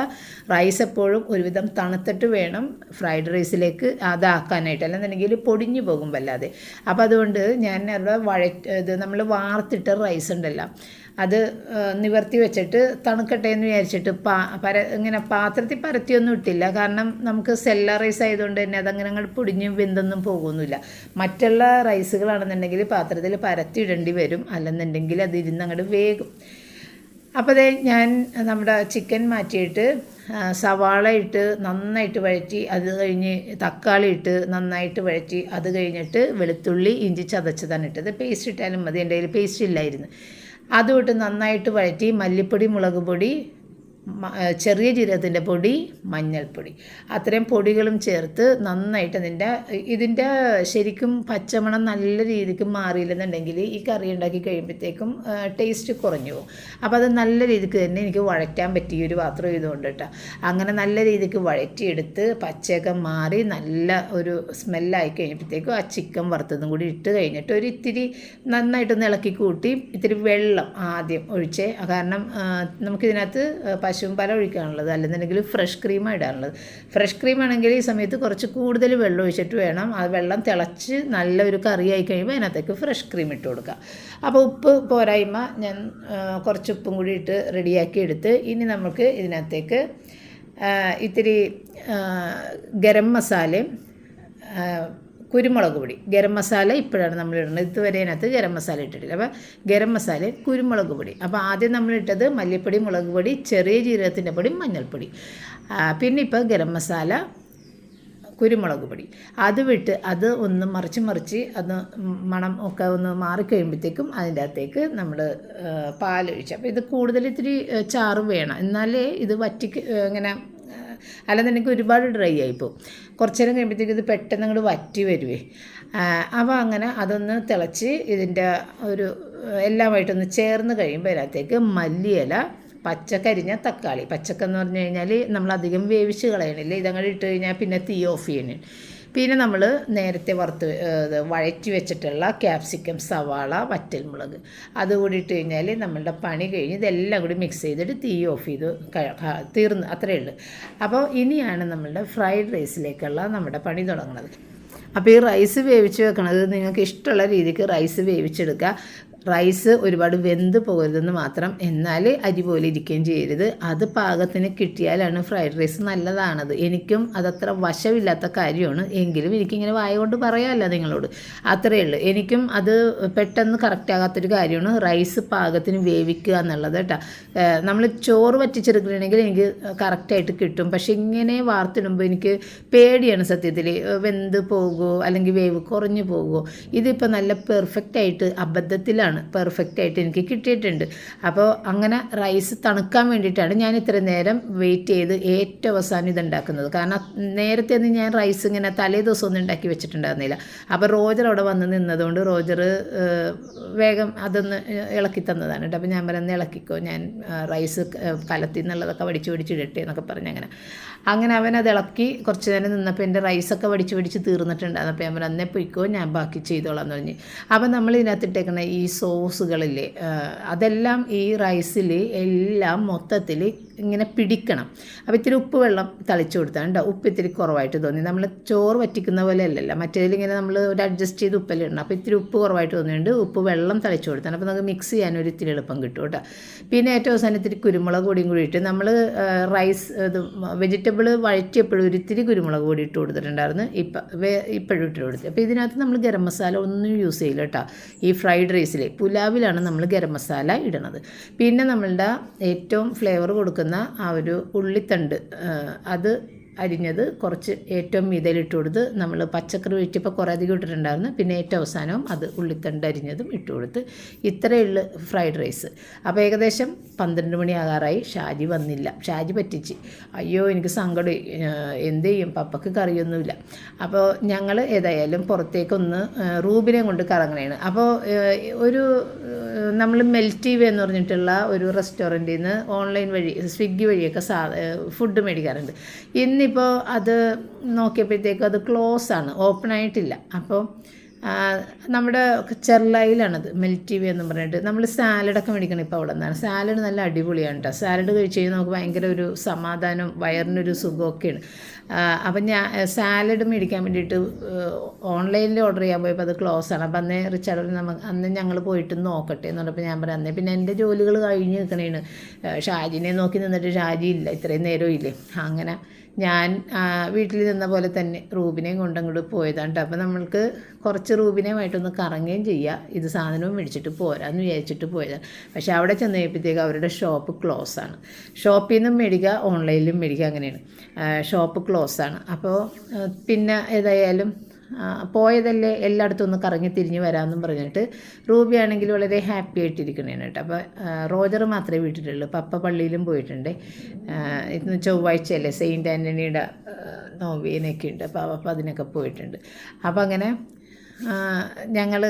റൈസ് എപ്പോഴും ഒരുവിധം തണുത്തിട്ട് വേണം ഫ്രൈഡ് റൈസിലേക്ക് അതാക്കാനായിട്ട്. അല്ലെന്നുണ്ടെങ്കിൽ പൊടിഞ്ഞു പോകും വല്ലാതെ. അപ്പോൾ അതുകൊണ്ട് ഞാൻ അവിടെ വഴ ഇത് നമ്മൾ വാർത്തിട്ട റൈസ് ഉണ്ടല്ലോ അത് നിവർത്തി വെച്ചിട്ട് തണുക്കട്ടെ എന്ന് വിചാരിച്ചിട്ട് പാ പര ഇങ്ങനെ പാത്രത്തിൽ പരത്തിയൊന്നും ഇട്ടില്ല. കാരണം നമുക്ക് സെല്ല റൈസ് ആയതുകൊണ്ട് തന്നെ അതങ്ങനെ അങ്ങോട്ട് പൊടിഞ്ഞ് വെന്തൊന്നും പോകുന്നില്ല. മറ്റുള്ള റൈസുകളാണെന്നുണ്ടെങ്കിൽ പാത്രത്തിൽ പരത്തി ഇടേണ്ടി വരും. അല്ലെന്നുണ്ടെങ്കിൽ അത് ഇരുന്ന് അങ്ങോട്ട് വേഗം അപ്പോൾ ഞാൻ നമ്മുടെ ചിക്കൻ മാറ്റിയിട്ട് സവാള ഇട്ട് നന്നായിട്ട് വഴറ്റി അത് കഴിഞ്ഞ് തക്കാളി ഇട്ട് നന്നായിട്ട് വഴറ്റി അത് കഴിഞ്ഞിട്ട് വെളുത്തുള്ളി ഇഞ്ചി ചതച്ചതാണ് ഇട്ടത്. പേസ്റ്റ് ഇട്ടാലും മതി. എന്റെ കയ്യിൽ പേസ്റ്റ് ഇല്ലായിരുന്നു. അതും ഇട്ട് നന്നായിട്ട് വഴറ്റി മല്ലിപ്പൊടി മുളക് പൊടി ചെറിയ ജീരകത്തിന്റെ പൊടി മഞ്ഞൾപ്പൊടി. അത്രയും പൊടികളും ചേർത്ത് നന്നായിട്ട് അതിന്റെ ഇതിന്റെ ശരിക്കും പച്ചമണം നല്ല രീതിക്ക് മാറിയില്ലെന്നുണ്ടെങ്കിൽ ഈ കറി ഉണ്ടാക്കി കഴിയുമ്പോഴത്തേക്കും ടേസ്റ്റ് കുറഞ്ഞു പോകും. അപ്പോൾ അത് നല്ല രീതിക്ക് തന്നെ എനിക്ക് വഴറ്റാൻ പറ്റിയ ഒരു പാത്രം ഇതുകൊണ്ട് കേട്ടോ. അങ്ങനെ നല്ല രീതിക്ക് വഴറ്റിയെടുത്ത് പച്ചയൊക്കെ മാറി നല്ല ഒരു സ്മെല്ലായി കഴിഞ്ഞപ്പോഴത്തേക്കും ആ ചിക്കൻ വറുത്തതും കൂടി ഇട്ട് കഴിഞ്ഞിട്ട് ഒരു ഇത്തിരി നന്നായിട്ടൊന്ന് ഇളക്കി കൂട്ടി ഇത്തിരി വെള്ളം ആദ്യം ഒഴിച്ചേ. കാരണം നമുക്കിതിനകത്ത് നമുക്കിതിനകത്ത് പശുവും പല ഒഴിക്കാനുള്ളത് അല്ലെന്നുണ്ടെങ്കിൽ ഫ്രഷ് ക്രീമാണ് ഇടാനുള്ളത്. ഫ്രഷ് ക്രീം ആണെങ്കിൽ ഈ സമയത്ത് കുറച്ച് കൂടുതൽ വെള്ളം ഒഴിച്ചിട്ട് വേണം. ആ വെള്ളം തിളച്ച് നല്ലൊരു കറിയായി കഴിയുമ്പോൾ അതിനകത്തേക്ക് ഫ്രഷ് ക്രീം ഇട്ട് കൊടുക്കുക. അപ്പോൾ ഉപ്പ് പോരായ്മ ഞാൻ കുറച്ച് ഉപ്പും കൂടി ഇട്ട് റെഡിയാക്കി എടുത്ത് ഇനി നമുക്ക് ഇതിനകത്തേക്ക് ഇത്തിരി ഗരം മസാലയും കുരുമുളക് പൊടി. ഗരം മസാല ഇപ്പോഴാണ് നമ്മൾ ഇടുന്നത്. ഇതുവരെ അതിനകത്ത് ഗരം മസാല ഇട്ടിട്ടില്ല. അപ്പോൾ ഗരം മസാല കുരുമുളക് പൊടി. അപ്പോൾ ആദ്യം നമ്മൾ ഇട്ടത് മല്ലിപ്പൊടി മുളക് പൊടി ചെറിയ ജീരകത്തിന്റെ പൊടി മഞ്ഞൾപ്പൊടി. പിന്നെ ഇപ്പോൾ ഗരം മസാല കുരുമുളക് പൊടി. അത് വിട്ട് അത് ഒന്ന് മറിച്ച് മറിച്ച് അത് മണം ഒക്കെ ഒന്ന് മാറിക്കഴിയുമ്പോഴത്തേക്കും അതിന്റെ അകത്തേക്ക് നമ്മൾ പാലൊഴിച്ച്. അപ്പോൾ ഇത് കൂടുതൽ ഇത്തിരി ചാറ് വേണം. എന്നാലേ ഇത് വറ്റിക്ക് ഇങ്ങനെ അല്ലെന്നുണ്ടെങ്കിൽ ഒരുപാട് ഡ്രൈ ആയിപ്പോവും കുറച്ച് നേരം കഴിയുമ്പോഴത്തേക്ക് ഇത് പെട്ടെന്ന് അങ്ങോട്ട് വറ്റി വരുവേ. അപ്പോൾ അങ്ങനെ അതൊന്ന് തിളച്ച് ഇതിന്റെ ഒരു എല്ലാമായിട്ടൊന്ന് ചേർന്ന് കഴിയുമ്പോൾ അതിനകത്തേക്ക് മല്ലിയില പച്ചക്കരിഞ്ഞ തക്കാളി. പച്ചക്കെന്ന് പറഞ്ഞു കഴിഞ്ഞാൽ നമ്മൾ അധികം വേവിച്ച് കളയണില്ല. ഇതങ്ങോട്ട് ഇട്ട് കഴിഞ്ഞാൽ പിന്നെ തീ ഓഫ് ചെയ്യണേ. പിന്നെ നമ്മൾ നേരത്തെ വറുത്ത് വഴറ്റി വെച്ചിട്ടുള്ള ക്യാപ്സിക്കം സവാള വറ്റൽമുളക്. അതുകൂടി ഇട്ട് കഴിഞ്ഞാൽ നമ്മളുടെ പണി കഴിഞ്ഞ് ഇതെല്ലാം കൂടി മിക്സ് ചെയ്തിട്ട് തീ ഓഫ് ചെയ്ത് തീർന്ന്. അത്രയേ ഉള്ളൂ. അപ്പോൾ ഇനിയാണ് നമ്മളുടെ ഫ്രൈഡ് റൈസിലേക്കുള്ള നമ്മുടെ പണി തുടങ്ങുന്നത്. അപ്പോൾ ഈ റൈസ് വേവിച്ച് വെക്കണത് നിങ്ങൾക്ക് ഇഷ്ടമുള്ള രീതിക്ക് റൈസ് വേവിച്ചെടുക്കുക. റൈസ് ഒരുപാട് വെന്ത് പോകരുതെന്ന് മാത്രം എന്നാൽ അരി പോലെ ഇരിക്കുകയും ചെയ്യരുത്. അത് പാകത്തിന് കിട്ടിയാലാണ് ഫ്രൈഡ് റൈസ് നല്ലതാണത്. എനിക്കും അതത്ര വശമില്ലാത്ത കാര്യമാണ്. എങ്കിലും എനിക്കിങ്ങനെ വായ കൊണ്ട് പറയാമല്ല നിങ്ങളോട്. അത്രയേ ഉള്ളൂ. എനിക്കും അത് പെട്ടെന്ന് കറക്റ്റാകാത്തൊരു കാര്യമാണ് റൈസ് പാകത്തിന് വേവിക്കുക എന്നുള്ളത് കേട്ടോ. നമ്മൾ ചോറ് വറ്റിച്ചെടുക്കണമെങ്കിൽ എനിക്ക് കറക്റ്റായിട്ട് കിട്ടും. പക്ഷെ ഇങ്ങനെ വാർത്തിടുമ്പോൾ എനിക്ക് പേടിയാണ് സത്യത്തിൽ വെന്ത് പോകുമോ അല്ലെങ്കിൽ വേവ് കുറഞ്ഞു പോകുമോ ഇതിപ്പോൾ നല്ല പെർഫെക്റ്റ് ആയിട്ട് അബദ്ധത്തിലാണ് പെർഫെക്റ്റ് ആയിട്ട് എനിക്ക് കിട്ടിയിട്ടുണ്ട്. അപ്പോൾ അങ്ങനെ റൈസ് തണുക്കാൻ വേണ്ടിയിട്ടാണ് ഞാൻ ഇത്ര നേരം വെയിറ്റ് ചെയ്ത് ഏറ്റവും അവസാനം ഇതുണ്ടാക്കുന്നത് കാരണം നേരത്തെ ഒന്നും ഞാൻ റൈസ് ഇങ്ങനെ തലേ ദിവസം ഒന്നും ഉണ്ടാക്കി വെച്ചിട്ടുണ്ടായിരുന്നില്ല. അപ്പോൾ റോജർ അവിടെ വന്ന് നിന്നതുകൊണ്ട് റോജർ വേഗം അതൊന്ന് ഇളക്കി തന്നതാണ് കേട്ടോ. അപ്പോൾ ഞാൻ പറയുന്നത് ഇളക്കിക്കോ. ഞാൻ റൈസ് കലത്തിൽ നിന്നുള്ളതൊക്കെ വടിച്ച് പിടിച്ചിടട്ടെ എന്നൊക്കെ പറഞ്ഞ് അങ്ങനെ. അങ്ങനെ അവൻ അത് ഇളക്കി കുറച്ച് നേരം നിന്നപ്പോൾ എന്റെ റൈസൊക്കെ വടിച്ച് പിടിച്ച് തീർന്നിട്ടുണ്ടായിരുന്നു. അപ്പോൾ ഞാൻ പറഞ്ഞു അന്നേ പൊയ്ക്കോ. ഞാൻ ബാക്കി ചെയ്തോളാം എന്ന് പറഞ്ഞ്. അപ്പോൾ നമ്മൾ ഇതിനകത്ത് ഈ ഈ സോസുകളില്ലേ അതെല്ലാം ഈ റൈസിൽ എല്ലാം മൊത്തത്തിൽ ഇങ്ങനെ പിടിക്കണം. അപ്പോൾ ഇത്തിരി ഉപ്പ് വെള്ളം തളിച്ചു കൊടുത്താൽ കേട്ടോ ഉപ്പ് ഇത്തിരി കുറവായിട്ട് തോന്നി. നമ്മൾ ചോറ് വറ്റിക്കുന്ന പോലെ അല്ലല്ലോ. മറ്റേതിലിങ്ങനെ നമ്മൾ ഒരു അഡ്ജസ്റ്റ് ചെയ്ത് ഉപ്പല്ലേ അപ്പോൾ ഇത്തിരി ഉപ്പ് കുറവായിട്ട് തോന്നിയുണ്ട് ഉപ്പ് വെള്ളം തളിച്ചു കൊടുത്താണ്. അപ്പോൾ നമുക്ക് മിക്സ് ചെയ്യാൻ ഒരു ഇത്തിരി എളുപ്പം കിട്ടും കേട്ടോ. പിന്നെ ഏറ്റവും അവസാനം ഇത്തിരി കുരുമുളക് പൊടിയും കൂടി ഇട്ട് നമ്മൾ റൈസ് ഇത് വെജിറ്റബിൾ വഴറ്റിയപ്പോഴും ഒരു ഇത്തിരി കുരുമുളക് പൊടി ഇട്ട് കൊടുത്തിട്ടുണ്ടായിരുന്നു. ഇപ്പം ഇപ്പോഴും ഇട്ട് കൊടുത്തു. അപ്പോൾ ഇതിനകത്ത് നമ്മൾ ഗരം മസാല ഒന്നും യൂസ് ചെയ്യില്ല കേട്ടോ. ഈ ഫ്രൈഡ് റൈസിൽ പുലാവിലാണ് നമ്മൾ ഗരം മസാല ഇടണത്. പിന്നെ നമ്മളുടെ ഏറ്റവും ഫ്ലേവർ കൊടുക്കുന്ന ആ ഒരു ഉള്ളിത്തണ്ട് അത് അരിഞ്ഞത് കുറച്ച് ഏറ്റവും മീതയിലിട്ട് കൊടുത്ത് നമ്മൾ പച്ചക്കറി വെച്ചപ്പോൾ കുറേ അധികം ഇട്ടിട്ടുണ്ടായിരുന്നു. പിന്നെ ഏറ്റവും അവസാനവും അത് ഉള്ളിത്തണ്ട് അരിഞ്ഞതും ഇട്ട് കൊടുത്ത് ഇത്രയുള്ള ഫ്രൈഡ് റൈസ്. അപ്പോൾ ഏകദേശം പന്ത്രണ്ട് മണി ആകാറായി ഷാജി വന്നില്ല. ഷാജി പറ്റിച്ച്. അയ്യോ എനിക്ക് സങ്കടം. എന്ത് ചെയ്യും? പപ്പക്ക് കറിയൊന്നുമില്ല. അപ്പോൾ ഞങ്ങൾ ഏതായാലും പുറത്തേക്കൊന്ന് റൂബിനെ കൊണ്ട് കറങ്ങണേണ്. അപ്പോൾ ഒരു നമ്മൾ മെൽറ്റീവ് എന്ന് പറഞ്ഞിട്ടുള്ള ഒരു റെസ്റ്റോറന്റിൽ നിന്ന് ഓൺലൈൻ വഴി സ്വിഗ്ഗി വഴിയൊക്കെ സാ ഫുഡ് മേടിക്കാറുണ്ട്. ഇന്നിപ്പോൾ അത് നോക്കിയപ്പോഴത്തേക്കും അത് ക്ലോസ് ആണ് ഓപ്പൺ ആയിട്ടില്ല. അപ്പോൾ നമ്മുടെ ചെറുലായിലാണത് മെൽറ്റീവ് എന്ന് പറഞ്ഞിട്ട്. നമ്മൾ സാലഡൊക്കെ മേടിക്കണം ഇപ്പോൾ അവിടെ നിന്നാണ്. സാലഡ് നല്ല അടിപൊളിയാണ് കേട്ടോ സാലഡ് കഴിച്ച് കഴിഞ്ഞാൽ നമുക്ക് ഭയങ്കര ഒരു സമാധാനം വയറിനൊരു സുഖമൊക്കെയാണ്. അപ്പം ഞാൻ സാലഡ് മേടിക്കാൻ വേണ്ടിയിട്ട് ഓൺലൈനിൽ ഓർഡർ ചെയ്യാൻ പോയപ്പോൾ അത് ക്ലോസ് ആണ്. അപ്പം അന്നേ റിച്ചാർഡ് നമുക്ക് അന്ന് ഞങ്ങൾ പോയിട്ട് നോക്കട്ടെ എന്ന് പറഞ്ഞപ്പോൾ ഞാൻ പറയാം അന്നേ പിന്നെ എന്റെ ജോലികൾ കഴിഞ്ഞ് നിൽക്കണേണ് ഷാജിനെ നോക്കി നിന്നിട്ട് ഷാജി ഇല്ല ഇത്രയും നേരം ഇല്ലേ? അങ്ങനെ ഞാൻ വീട്ടിൽ നിന്ന പോലെ തന്നെ റൂബിനെയും കൊണ്ടങ്ങോട്ട് പോയതാണ് ട്ടോ. അപ്പോൾ നമ്മൾക്ക് കുറച്ച് റൂബിനെയുമായിട്ടൊന്ന് കറങ്ങുകയും ചെയ്യുക ഇത് സാധനവും മേടിച്ചിട്ട് പോരാന്ന് വിചാരിച്ചിട്ട് പോയതാണ് പക്ഷേ അവിടെ ചെന്ന് കഴിയുമ്പോഴത്തേക്ക് അവരുടെ ഷോപ്പ് ക്ലോസ് ആണ്. ഷോപ്പിൽ നിന്നും മേടിക്കുക ഓൺലൈനിലും മേടിക്കുക അങ്ങനെയാണ്. ഷോപ്പ് ക്ലോസ് ആണ്. അപ്പോൾ പിന്നെ ഏതായാലും പോയതല്ലേ എല്ലായിടത്തും ഒന്ന് കറങ്ങി തിരിഞ്ഞ് വരാമെന്നും പറഞ്ഞിട്ട് റൂബി ആണെങ്കിൽ വളരെ ഹാപ്പി ആയിട്ടിരിക്കണേ കേട്ടോ. അപ്പോൾ റോജർ മാത്രമേ വീട്ടിലുള്ളൂ. പപ്പ പള്ളിയിലും പോയിട്ടുണ്ട്. ഇന്ന് ചൊവ്വാഴ്ചയല്ലേ സെയിന്റ് ആന്റണിയുടെ നോവിനൊക്കെ ഉണ്ട്. അപ്പോൾ പപ്പ അതിനൊക്കെ പോയിട്ടുണ്ട്. അപ്പോൾ അങ്ങനെ ഞങ്ങൾ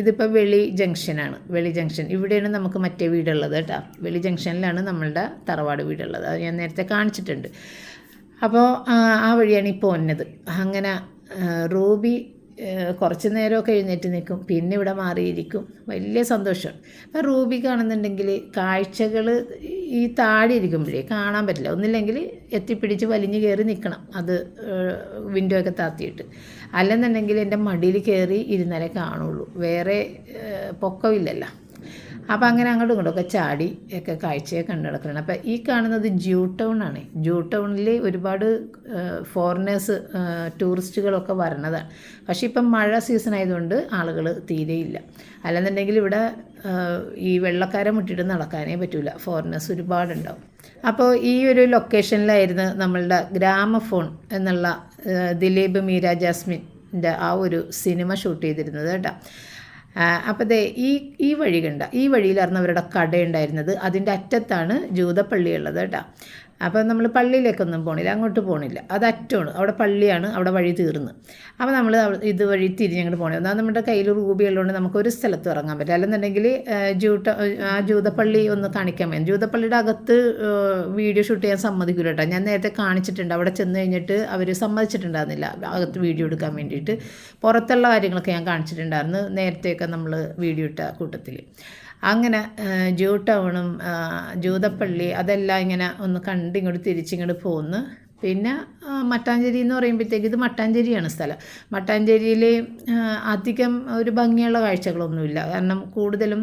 ഇതിപ്പോൾ വെളി ജംഗ്ഷനാണ്. വെളി ജംഗ്ഷൻ. ഇവിടെയാണ് നമുക്ക് മറ്റേ വീടുള്ളത് കേട്ടോ. വെളി ജംഗ്ഷനിലാണ് നമ്മളുടെ തറവാട് വീടുള്ളത്. അത് ഞാൻ നേരത്തെ കാണിച്ചിട്ടുണ്ട്. അപ്പോൾ ആ വഴിയാണ് ഇപ്പോൾ പോന്നത് അങ്ങനെ റൂബി കുറച്ച് നേരമൊക്കെ എഴുന്നേറ്റ് നിൽക്കും. പിന്നെ ഇവിടെ മാറിയിരിക്കും. വലിയ സന്തോഷം. അപ്പം റൂബി കാണുന്നുണ്ടെങ്കിൽ കാഴ്ചകൾ ഈ താഴെ ഇരിക്കുമ്പോഴേ കാണാൻ പറ്റില്ല. ഒന്നില്ലെങ്കിൽ എത്തിപ്പിടിച്ച് വലിഞ്ഞ് കയറി നിൽക്കണം. അത് വിൻഡോ ഒക്കെ താത്തിയിട്ട്. അല്ലെന്നുണ്ടെങ്കിൽ എന്റെ മടിയിൽ കയറി ഇരുന്നാലേ കാണുള്ളൂ. വേറെ പൊക്കമില്ലല്ലോ. അപ്പോൾ അങ്ങനെ അങ്ങോട്ടും ഇങ്ങോട്ടൊക്കെ ചാടി ഒക്കെ കാഴ്ചയെ കണ്ടു നടക്കണം അപ്പോൾ ഈ കാണുന്നത് ജൂ ടൗൺ ആണ്. ജൂ ടൗണിൽ ഒരുപാട് ഫോറിനേഴ്സ് ടൂറിസ്റ്റുകളൊക്കെ വരണതാണ്. പക്ഷേ ഇപ്പം മഴ സീസൺ ആയതുകൊണ്ട് ആളുകൾ തീരെയില്ല അല്ലെന്നുണ്ടെങ്കിൽ ഇവിടെ ഈ വെള്ളക്കാരെ മുട്ടിട്ട് നടക്കാനേ പറ്റില്ല ഫോറിനേഴ്സ് ഒരുപാടുണ്ടാവും. അപ്പോൾ ഈ ഒരു ലൊക്കേഷനിലായിരുന്നു നമ്മളുടെ ഗ്രാമഫോൺ എന്നുള്ള ദിലീപ് മീര ജാസ്മിന്റെ ആ ഒരു സിനിമ ഷൂട്ട് ചെയ്തിരുന്നത് കേട്ടോ. അപ്പോൾ ദേ ഈ ഈ വഴി കണ്ട ഈ വഴിയിലായിരുന്നു അവരുടെ കടയുണ്ടായിരുന്നത് അതിന്റെ അറ്റത്താണ് ജൂതപ്പള്ളി ഉള്ളത് കേട്ടോ. അപ്പോൾ നമ്മൾ പള്ളിയിലേക്കൊന്നും പോകണില്ല അങ്ങോട്ട് പോകണില്ല അത് അറ്റമാണ്. അവിടെ പള്ളിയാണ് അവിടെ വഴി തീർന്ന്. അപ്പോൾ നമ്മൾ ഇതുവഴി തിരിഞ്ഞങ്ങോട്ട് പോകണം എന്നാൽ നമ്മുടെ കയ്യിൽ റൂബി ഉള്ളതുകൊണ്ട് നമുക്ക് ഒരു സ്ഥലത്ത് ഇറങ്ങാൻ പറ്റില്ല. അല്ലെന്നുണ്ടെങ്കിൽ ജൂട്ട ആ ജൂതപ്പള്ളി ഒന്ന് കാണിക്കാൻ പറ്റും ജൂതപ്പള്ളിയുടെ അകത്ത് വീഡിയോ ഷൂട്ട് ചെയ്യാൻ സമ്മതിക്കില്ല കേട്ടോ ഞാൻ നേരത്തെ കാണിച്ചിട്ടുണ്ട്. അവിടെ ചെന്ന് കഴിഞ്ഞിട്ട് അവർ സമ്മതിച്ചിട്ടുണ്ടായിരുന്നില്ല അകത്ത് വീഡിയോ എടുക്കാൻ വേണ്ടിയിട്ട്. പുറത്തുള്ള കാര്യങ്ങളൊക്കെ ഞാൻ കാണിച്ചിട്ടുണ്ടായിരുന്നു നേരത്തെയൊക്കെ നമ്മൾ വീഡിയോ ഇട്ട കൂട്ടത്തിൽ അങ്ങനെ ജൂ ടൗണും ജൂതപ്പള്ളി അതെല്ലാം ഇങ്ങനെ ഒന്ന് കണ്ട് ഇങ്ങോട്ട് തിരിച്ചിങ്ങോട്ട് പോന്ന്. പിന്നെ മട്ടാഞ്ചേരി എന്ന് പറയുമ്പോഴത്തേക്ക് ഇത് മട്ടാഞ്ചേരിയാണ് സ്ഥലം. മട്ടാഞ്ചേരിയിൽ അധികം ഒരു ഭംഗിയുള്ള കാഴ്ചകളൊന്നുമില്ല. കാരണം കൂടുതലും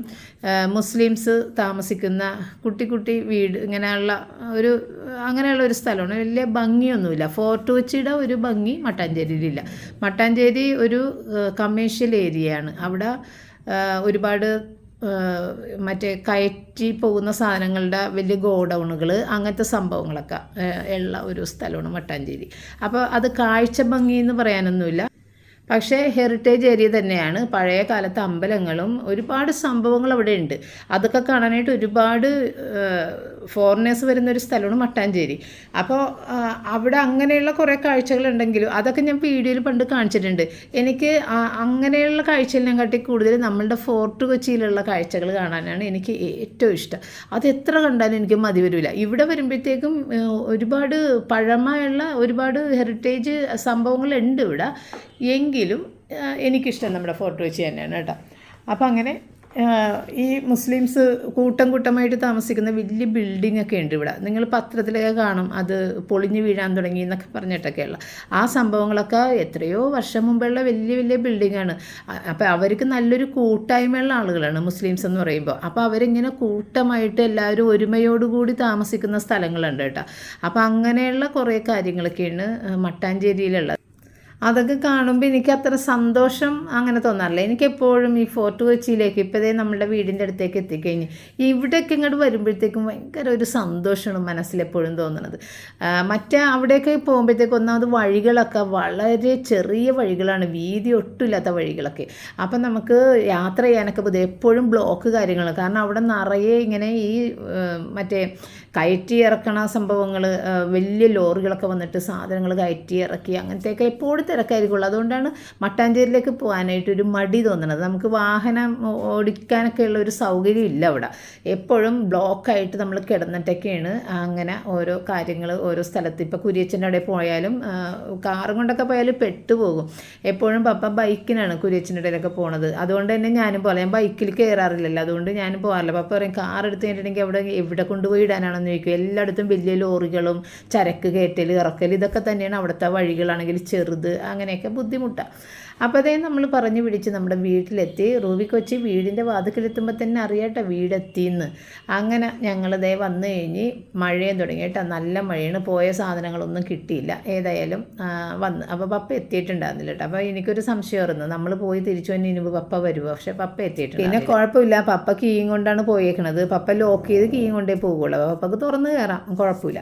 മുസ്ലിംസ് താമസിക്കുന്ന കുട്ടി കുട്ടി വീട് ഇങ്ങനെയുള്ള ഒരു അങ്ങനെയുള്ള ഒരു സ്ഥലമാണ്. വലിയ ഭംഗിയൊന്നുമില്ല. ഫോർട്ട് കൊച്ചിയുടെ ഒരു ഭംഗി മട്ടാഞ്ചേരിയിലില്ല. മട്ടാഞ്ചേരി ഒരു കമേഴ്ഷ്യൽ ഏരിയയാണ് അവിടെ ഒരുപാട് മറ്റേ കയറ്റി പോകുന്ന സാധനങ്ങളുടെ വലിയ ഗോഡൗണുകൾ അങ്ങനത്തെ സംഭവങ്ങളൊക്കെ ഉള്ള ഒരു സ്ഥലമാണ് മട്ടാഞ്ചേരി. അപ്പോൾ അത് കാഴ്ച ഭംഗി എന്ന് പറയാനൊന്നുമില്ല. പക്ഷേ ഹെറിറ്റേജ് ഏരിയ തന്നെയാണ്. പഴയ കാലത്തെ അമ്പലങ്ങളും ഒരുപാട് സംഭവങ്ങൾ അവിടെ ഉണ്ട്. അതൊക്കെ കാണാനായിട്ട് ഒരുപാട് ഫോറിനേഴ്സ് വരുന്ന ഒരു സ്ഥലമാണ് മട്ടാഞ്ചേരി. അപ്പോൾ അവിടെ അങ്ങനെയുള്ള കുറേ കാഴ്ചകളുണ്ടെങ്കിലും അതൊക്കെ ഞാൻ വീഡിയോയിൽ പണ്ട് കാണിച്ചിട്ടുണ്ട്. എനിക്ക് അങ്ങനെയുള്ള കാഴ്ചകളിനെ കാട്ടി കൂടുതൽ നമ്മളുടെ ഫോർട്ട് കൊച്ചിയിലുള്ള കാഴ്ചകൾ കാണാനാണ് എനിക്ക് ഏറ്റവും ഇഷ്ടം. അത് എത്ര കണ്ടാലും എനിക്ക് മതി വരില്ല ഇവിടെ വരുമ്പോഴത്തേക്കും ഒരുപാട് പഴമയുള്ള ഒരുപാട് ഹെറിറ്റേജ് സംഭവങ്ങളുണ്ട് ഇവിടെ. എങ്കിലും എനിക്കിഷ്ടം നമ്മുടെ ഫോർട്ട് കൊച്ചി തന്നെയാണ് കേട്ടോ. അപ്പോൾ അങ്ങനെ ഈ മുസ്ലിംസ് കൂട്ടം കൂട്ടമായിട്ട് താമസിക്കുന്ന വലിയ ബിൽഡിംഗ് ഒക്കെ ഉണ്ട് ഇവിടെ. നിങ്ങൾ പത്രത്തിലൊക്കെ കാണും അത് പൊളിഞ്ഞു വീഴാൻ തുടങ്ങി എന്നൊക്കെ പറഞ്ഞിട്ടൊക്കെയുള്ള ആ സംഭവങ്ങളൊക്കെ എത്രയോ വർഷം മുമ്പുള്ള വലിയ വലിയ ബിൽഡിങ്ങാണ് അപ്പോൾ അവർക്ക് നല്ലൊരു കൂട്ടായ്മയുള്ള ആളുകളാണ് മുസ്ലിംസ് എന്ന് പറയുമ്പോൾ. അപ്പോൾ അവരിങ്ങനെ കൂട്ടമായിട്ട് എല്ലാവരും ഒരുമയോടുകൂടി താമസിക്കുന്ന സ്ഥലങ്ങളുണ്ട് കേട്ടോ. അപ്പോൾ അങ്ങനെയുള്ള കുറേ കാര്യങ്ങളൊക്കെയാണ് മട്ടാഞ്ചേരിയിലുള്ളത്. അതൊക്കെ കാണുമ്പോൾ എനിക്ക് അത്ര സന്തോഷം അങ്ങനെ തോന്നാറില്ല. എനിക്കെപ്പോഴും ഈ ഫോർട്ട് കൊച്ചിയിലേക്ക് ഇപ്പോഴേ നമ്മുടെ വീടിന്റെ അടുത്തേക്ക് എത്തിക്കഴിഞ്ഞ് ഇവിടെയൊക്കെ ഇങ്ങോട്ട് വരുമ്പോഴത്തേക്കും ഭയങ്കര ഒരു സന്തോഷമാണ് മനസ്സിലെപ്പോഴും തോന്നുന്നത് മറ്റേ അവിടെയൊക്കെ പോകുമ്പോഴത്തേക്കും ഒന്നാമത് വഴികളൊക്കെ വളരെ ചെറിയ വഴികളാണ്. വീതി ഒട്ടുമില്ലാത്ത വഴികളൊക്കെ. അപ്പം നമുക്ക് യാത്ര ചെയ്യാനൊക്കെ എപ്പോഴും ബ്ലോക്ക് കാര്യങ്ങൾ കാരണം അവിടെ നിറയെ ഇങ്ങനെ ഈ മറ്റേ കയറ്റി ഇറക്കണ സംഭവങ്ങൾ വലിയ ലോറികളൊക്കെ വന്നിട്ട് സാധനങ്ങൾ കയറ്റി ഇറക്കി അങ്ങനത്തെയൊക്കെ എപ്പോഴും തിരക്കായിരിക്കുള്ളൂ. അതുകൊണ്ടാണ് മട്ടാഞ്ചേരിയിലേക്ക് പോകാനായിട്ട് ഒരു മടി തോന്നുന്നത്. നമുക്ക് വാഹനം ഓടിക്കാനൊക്കെ ഉള്ള ഒരു സൗകര്യം ഇല്ല അവിടെ. എപ്പോഴും ബ്ലോക്കായിട്ട് നമ്മൾ കിടന്നിട്ടൊക്കെയാണ് അങ്ങനെ ഓരോ കാര്യങ്ങൾ ഓരോ സ്ഥലത്ത്. ഇപ്പോൾ കുരിയച്ചന്റെ അവിടെ പോയാലും കാറും കൊണ്ടൊക്കെ പോയാലും പെട്ടുപോകും. എപ്പോഴും പപ്പ ബൈക്കിനാണ് കുരിയച്ചന്റെ ഇടയിലൊക്കെ പോണത്. അതുകൊണ്ട് തന്നെ ഞാനും പോലെ ഞാൻ ബൈക്കിൽ കയറാറില്ലല്ലോ. അതുകൊണ്ട് ഞാനും പോകാറില്ല. പപ്പ പറയും കാർ എടുത്ത് കഴിഞ്ഞിട്ടുണ്ടെങ്കിൽ അവിടെ എവിടെ കൊണ്ടുപോയി ഇടാനാണെന്ന് ചോദിക്കും എല്ലായിടത്തും വലിയ ലോറികളും ചരക്ക് കയറ്റൽ ഇറക്കൽ ഇതൊക്കെ തന്നെയാണ് അവിടുത്തെ വഴികളാണെങ്കിൽ ചെറുത് അങ്ങനെയൊക്കെ ബുദ്ധിമുട്ടാണ് അപ്പോൾ അതേ നമ്മൾ പറഞ്ഞു പിടിച്ച് നമ്മുടെ വീട്ടിലെത്തി. റൂബി കൊച്ചി വീടിന്റെ വാതിക്കലെത്തുമ്പോൾ തന്നെ അറിയാട്ടോ വീടെത്തിയെന്ന് അങ്ങനെ ഞങ്ങളിതേ വന്നു കഴിഞ്ഞ് മഴയും തുടങ്ങി കേട്ടോ. നല്ല മഴയാണ്. പോയ സാധനങ്ങളൊന്നും കിട്ടിയില്ല. ഏതായാലും വന്ന്. അപ്പോൾ പപ്പ എത്തിയിട്ടുണ്ടായിരുന്നില്ല കേട്ടോ. അപ്പോൾ എനിക്കൊരു സംശയമായിരുന്നു നമ്മൾ പോയി തിരിച്ചു തന്നെ ഇനി പപ്പ വരുമോ പക്ഷേ പപ്പ എത്തിയിട്ടുണ്ട് പിന്നെ കുഴപ്പമില്ല. പപ്പ കീയും കൊണ്ടാണ് പോയേക്കണത്. പപ്പ ലോക്ക് ചെയ്ത് കീയും കൊണ്ടേ പോകുള്ളൂ അപ്പോൾ പപ്പക്ക് തുറന്ന് കയറാം കുഴപ്പമില്ല.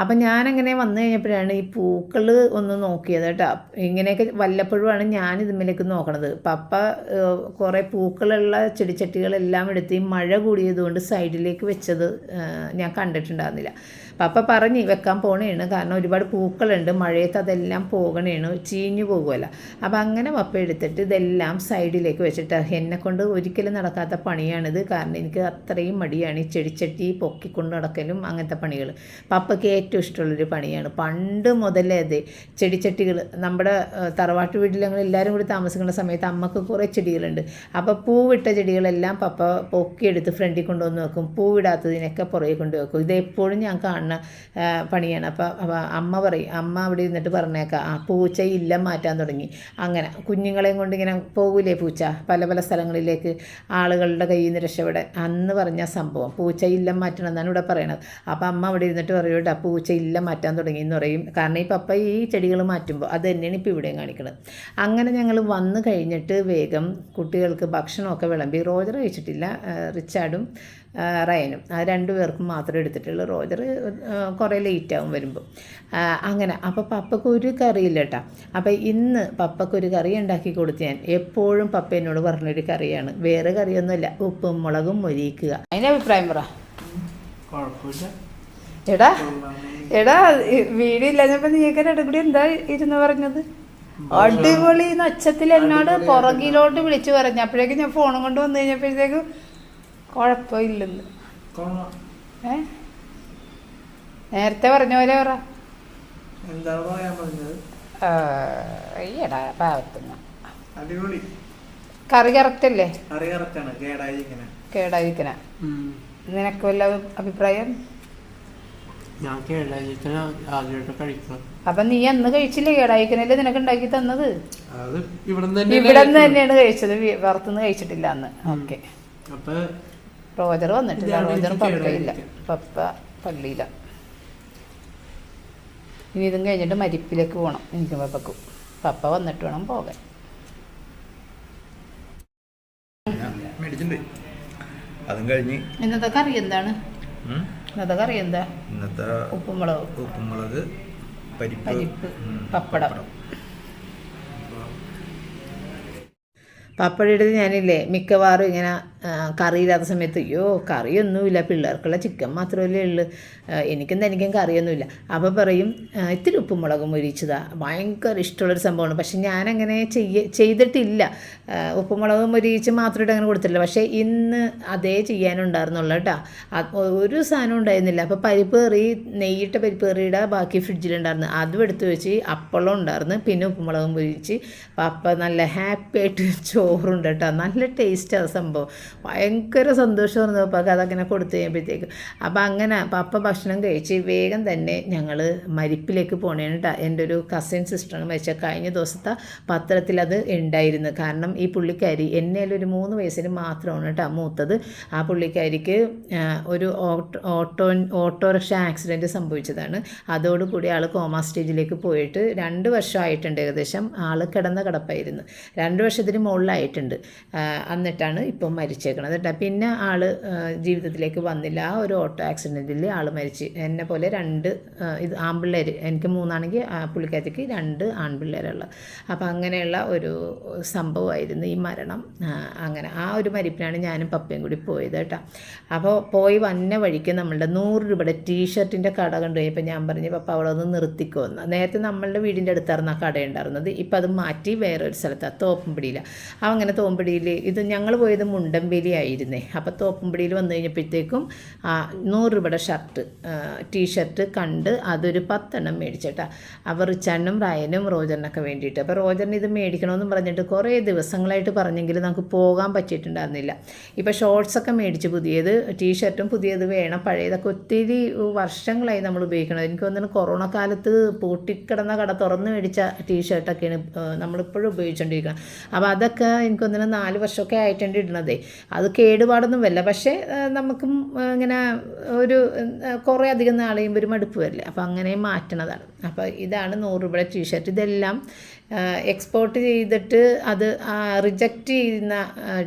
അപ്പം ഞാനങ്ങനെ വന്നു കഴിഞ്ഞപ്പോഴാണ് ഈ പൂക്കൾ ഒന്ന് നോക്കിയത് കേട്ടോ. ഇങ്ങനെയൊക്കെ വല്ലപ്പോഴുമാണ് ഞാൻ ഇതിന്മേലേക്ക് നോക്കണത്. പപ്പ കുറേ പൂക്കളുള്ള ചെടിച്ചട്ടികളെല്ലാം എടുത്ത് ഈ മഴ കൂടിയതുകൊണ്ട് സൈഡിലേക്ക് വെച്ചത് ഞാൻ കണ്ടിട്ടുണ്ടായിരുന്നില്ല. പപ്പ പറഞ്ഞ് വെക്കാൻ പോണേണ്. കാരണം ഒരുപാട് പൂക്കളുണ്ട്. മഴയത്ത് അതെല്ലാം പോകണേണ്. ചീഞ്ഞു പോകുമല്ലോ അപ്പം അങ്ങനെ പപ്പ എടുത്തിട്ട് ഇതെല്ലാം സൈഡിലേക്ക് വെച്ചിട്ട് എന്നെ കൊണ്ട് ഒരിക്കലും നടക്കാത്ത പണിയാണിത്. കാരണം എനിക്ക് അത്രയും മടിയാണ് ഈ ചെടിച്ചട്ടി പൊക്കിക്കൊണ്ട് നടക്കലും അങ്ങനത്തെ പണികൾ പപ്പയ്ക്ക് ഏറ്റവും ഇഷ്ടമുള്ളൊരു പണിയാണ്. പണ്ട് മുതലേ അതെ ചെടിച്ചട്ടികൾ നമ്മുടെ തറവാട്ട് വീട്ടിൽ ഞങ്ങൾ എല്ലാവരും കൂടി താമസിക്കുന്ന സമയത്ത് അമ്മയ്ക്ക് കുറേ ചെടികളുണ്ട്. അപ്പോൾ പൂവിട്ട ചെടികളെല്ലാം പപ്പ പൊക്കിയെടുത്ത് ഫ്രണ്ടിൽ കൊണ്ടുവന്ന് വെക്കും. പൂവിടാത്തതിനൊക്കെ പുറകെ കൊണ്ട് വെക്കും ഇത് എപ്പോഴും ഞാൻ കാണുന്ന പണിയാണ്. അപ്പോൾ അമ്മ പറയും അമ്മ അവിടെ ഇരുന്നിട്ട് പറഞ്ഞേക്കാം ആ പൂച്ച ഇല്ലം മാറ്റാൻ തുടങ്ങി. അങ്ങനെ കുഞ്ഞുങ്ങളെയും കൊണ്ട് ഇങ്ങനെ പൂച്ച? പല പല സ്ഥലങ്ങളിലേക്ക് ആളുകളുടെ കയ്യിൽ നിന്ന് രക്ഷപ്പെടാൻ. അന്ന് പറഞ്ഞ സംഭവം പൂച്ച ഇല്ലം മാറ്റണം എന്നാണ് ഇവിടെ പറയണത്. അപ്പോൾ അമ്മ അവിടെ ഇരുന്നിട്ട് പറയും കേട്ടോ പൂച്ച ഇല്ലം മാറ്റാൻ തുടങ്ങി എന്ന് പറയും. കാരണം ഈ പപ്പ ഈ ചെടികൾ മാറ്റുമ്പോൾ അത് തന്നെയാണ് ഇപ്പോൾ ഇവിടെയും കാണിക്കുന്നത് അങ്ങനെ ഞങ്ങൾ വന്നു കഴിഞ്ഞിട്ട് വേഗം കുട്ടികൾക്ക് ഭക്ഷണമൊക്കെ വിളമ്പി റോജർ കഴിച്ചിട്ടില്ല റിച്ചാർഡും റയനും. ആ രണ്ടു പേർക്കും മാത്രമേ എടുത്തിട്ടുള്ളൂ റോജർ. കുറേ ലേറ്റ് ആവും വരുമ്പോൾ അങ്ങനെ. അപ്പോൾ പപ്പയ്ക്ക് ഒരു കറിയില്ല കേട്ടോ അപ്പോൾ ഇന്ന് പപ്പയ്ക്ക് ഒരു കറി ഉണ്ടാക്കി കൊടുത്ത് ഞാൻ എപ്പോഴും പപ്പ എന്നോട് പറഞ്ഞൊരു കറിയാണ്. വേറെ കറിയൊന്നുമില്ല. ഉപ്പും മുളകും മൊരിയിക്കുക. അതിന്റെ അഭിപ്രായം പറ. എടാ എടാ വീടില്ലാഞ്ഞപ്പോൾ നീക്കര ഇടപെടി എന്താ ഇരുന്ന് പറഞ്ഞത്? അടിപൊളി നച്ചത്തിൽ എന്നോട് പുറകിലോട്ട് വിളിച്ചു പറഞ്ഞു. അപ്പോഴേക്കും ഞാൻ ഫോണും കൊണ്ട് വന്നു കഴിഞ്ഞപ്പോഴത്തേക്കും കുഴപ്പമില്ലെന്ന്. ഏഹ് നേരത്തെ പറഞ്ഞ പോലെ പറ. എന്താണ് പറയാൻ പറഞ്ഞത്? ആ, ഈയെടാ പാവത്തുന്ന അടിപൊളി. കറി കറക്റ്റല്ലേ? കറി കറക്റ്റാണ് കേടായി ഇങ്ങനെ. കേടായിരിക്കണ നിനക്ക് വല്ല അഭിപ്രായം? ഞാൻ കേടായിരിക്കണ ആദ്യമായിട്ട് കഴിക്കണം. അപ്പൊ നീ അന്ന് കഴിച്ചില്ലേ? കേടായിരിക്കണല്ലേ നിനക്ക് ഉണ്ടാക്കി തന്നത്? അത് ഇവിടെ തന്നെയാണ് കഴിച്ചത്. പുറത്തുനിന്ന് കഴിച്ചിട്ടില്ല അന്ന്. ഓക്കെ. അപ്പൊ റോജർ വന്നിട്ടില്ല. റോജർ പള്ളിയില്ല പപ്പ പള്ളിയില്ല ഇനി ഇതും കഴിഞ്ഞിട്ട് മരിപ്പിലേക്ക് പോകണം എനിക്ക് പപ്പക്കും പപ്പ വന്നിട്ട് വേണം പോകാൻ. മേടിച്ചിട്ടുണ്ട്. അതും കഴിഞ്ഞ്. ഇന്നത്തെ കറി എന്താണ്? ഇന്നത്തെ കറി എന്താ? ഇന്നത്തെ ഉപ്പുമുളക്. ഉപ്പുമുളക് പരിപ്പ് പരിപ്പ് പപ്പടം. പപ്പടം എടുത്ത് ഞാനില്ലേ മിക്കവാറും ഇങ്ങനെ കറിയില്ലാത്ത സമയത്ത് അയ്യോ കറിയൊന്നുമില്ല പിള്ളേർക്കുള്ള ചിക്കൻ മാത്രമല്ലേ ഉള്ളൂ. എനിക്കും തനിക്കും കറിയൊന്നുമില്ല. അപ്പോൾ പറയും ഇത്തിരി ഉപ്പും മുളകും മൊരിച്ചതാ ഭയങ്കര ഇഷ്ടമുള്ളൊരു സംഭവമാണ്. പക്ഷെ ഞാനങ്ങനെ ചെയ്യ ചെയ്തിട്ടില്ല. ആ, ഉപ്പും മുളകും മൊരിച്ച് മാത്രമായിട്ട് അങ്ങനെ കൊടുത്തിട്ടില്ല. പക്ഷേ ഇന്ന് അതേ ചെയ്യാനുണ്ടായിരുന്നുള്ളൂ കേട്ടോ. ഒരു സാധനം ഉണ്ടായിരുന്നില്ല. അപ്പോൾ പരിപ്പ് കറി നെയ്യിട്ട പരിപ്പ് കറിയുടെ ബാക്കി ഫ്രിഡ്ജിലുണ്ടായിരുന്നു. അതും എടുത്ത് വെച്ച് അപ്പളം ഉണ്ടായിരുന്നു. പിന്നെ ഉപ്പുമുളകും പൊരിച്ച്. അപ്പം നല്ല ഹാപ്പി ആയിട്ട് ചോറ് ചോറുണ്ട് കേട്ടോ. നല്ല ടേസ്റ്റാണ് സംഭവം. ഭയങ്കര സന്തോഷമായിരുന്നു പപ്പാക്ക് അതങ്ങനെ കൊടുത്തു കഴിയുമ്പോഴത്തേക്ക്. അപ്പം അങ്ങനെ പപ്പ ഭക്ഷണം കഴിച്ച് വേഗം തന്നെ ഞങ്ങൾ മരിപ്പിലേക്ക് പോണേണ് എന്റെ ഒരു കസിൻ സിസ്റ്ററാണ് മരിച്ച കഴിഞ്ഞ ദിവസത്തെ പത്രത്തിൽ അത് ഉണ്ടായിരുന്നു. കാരണം ഈ പുള്ളിക്കാരി ഒരു മൂന്ന് വയസ്സിന് മാത്രമാണ് കേട്ടോ മൂത്തത്. ആ പുള്ളിക്കാരിക്ക് ഒരു ഓട്ടോ ഓട്ടോ ഓട്ടോറിക്ഷ ആക്സിഡന്റ് സംഭവിച്ചതാണ്. അതോടുകൂടി ആൾ കോമ സ്റ്റേജിലേക്ക് പോയിട്ട് രണ്ട് വർഷമായിട്ടുണ്ട് ഏകദേശം. ആൾ കിടന്ന കിടപ്പായിരുന്നു. രണ്ട് വർഷത്തിന് മുകളിലായിട്ടുണ്ട്. എന്നിട്ടാണ് ഇപ്പം മരിച്ചേക്കണത് കേട്ടോ പിന്നെ ആൾ ജീവിതത്തിലേക്ക് വന്നില്ല. ആ ഒരു ഓട്ടോ ആക്സിഡന്റിൽ ആൾ മരിച്ച്. എന്നെ പോലെ രണ്ട് ഇത് ആൺപിള്ളേർ എനിക്ക് മൂന്നാണെങ്കിൽ പുള്ളിക്കാരിക്ക് രണ്ട് ആൺപിള്ളേരുള്ള അപ്പോൾ അങ്ങനെയുള്ള ഒരു സംഭവമായിരുന്നു ഈ മരണം. അങ്ങനെ ആ ഒരു മരിപ്പിനാണ് ഞാനും പപ്പയും കൂടി പോയത് കേട്ടോ. അപ്പോൾ പോയി വന്ന വഴിക്ക് നമ്മളുടെ നൂറ് രൂപയുടെ ടീഷർട്ടിന്റെ കട കണ്ടു കഴിഞ്ഞപ്പോൾ ഞാൻ പറഞ്ഞു പപ്പ അവിടെ ഒന്ന് നിർത്തിക്കോന്ന് നേരത്തെ നമ്മളുടെ വീടിന്റെ അടുത്തായിരുന്നു ആ കട ഉണ്ടായിരുന്നത്. ഇപ്പം അത് മാറ്റി വേറൊരു സ്ഥലത്താണ് തോപ്പുംപിടിയിലാണ് അപ്പം അങ്ങനെ തോമ്പിടിയിൽ ഇത് ഞങ്ങൾ പോയത് മുണ്ടമ്പേലി ആയിരുന്നേ. അപ്പോൾ തോപ്പുംപിടിയിൽ വന്നു കഴിഞ്ഞപ്പോഴത്തേക്കും നൂറ് രൂപയുടെ ഷർട്ട് ടീഷർട്ട് കണ്ട് അതൊരു പത്തെണ്ണം മേടിച്ചേട്ടാ. അപ്പോൾ റിച്ചാനും റയനും റോജറിനൊക്കെ വേണ്ടിയിട്ട്. അപ്പോൾ റോജറിന് ഇത് മേടിക്കണമെന്ന് പറഞ്ഞിട്ട് കുറേ ദിവസങ്ങളായിട്ട് പറഞ്ഞെങ്കിൽ നമുക്ക് പോകാൻ പറ്റിയിട്ടുണ്ടായിരുന്നില്ല. ഇപ്പോൾ ഷോർട്സൊക്കെ മേടിച്ച് പുതിയത് ടീഷർട്ടും പുതിയത് വേണം. പഴയതൊക്കെ ഒത്തിരി വർഷങ്ങളായി നമ്മൾ ഉപയോഗിക്കണം എനിക്ക് തോന്നുന്നു കൊറോണ കാലത്ത് പൂട്ടിക്കിടന്ന കട തുറന്ന് മേടിച്ച ടീഷർട്ടൊക്കെയാണ് നമ്മളിപ്പോഴും ഉപയോഗിച്ചുകൊണ്ടിരിക്കുന്നത് അപ്പോൾ അതൊക്കെ എനിക്ക് തോന്നുന്നു നാല് വർഷമൊക്കെ ആയിട്ടുണ്ട് ഇടുന്നതേ. അത് കേടുപാടൊന്നും വല്ല പക്ഷേ നമുക്കും ഇങ്ങനെ ഒരു കുറേ അധികം കഴിയുമ്പോൾ ഒരു മടുപ്പ് വരില്ല. അപ്പോൾ അങ്ങനെ മാറ്റണതാണ്. അപ്പോൾ ഇതാണ് നൂറ് രൂപയുടെ ടീഷർട്ട്. ഇതെല്ലാം എക്സ്പോർട്ട് ചെയ്തിട്ട് അത് റിജക്റ്റ് ചെയ്യുന്ന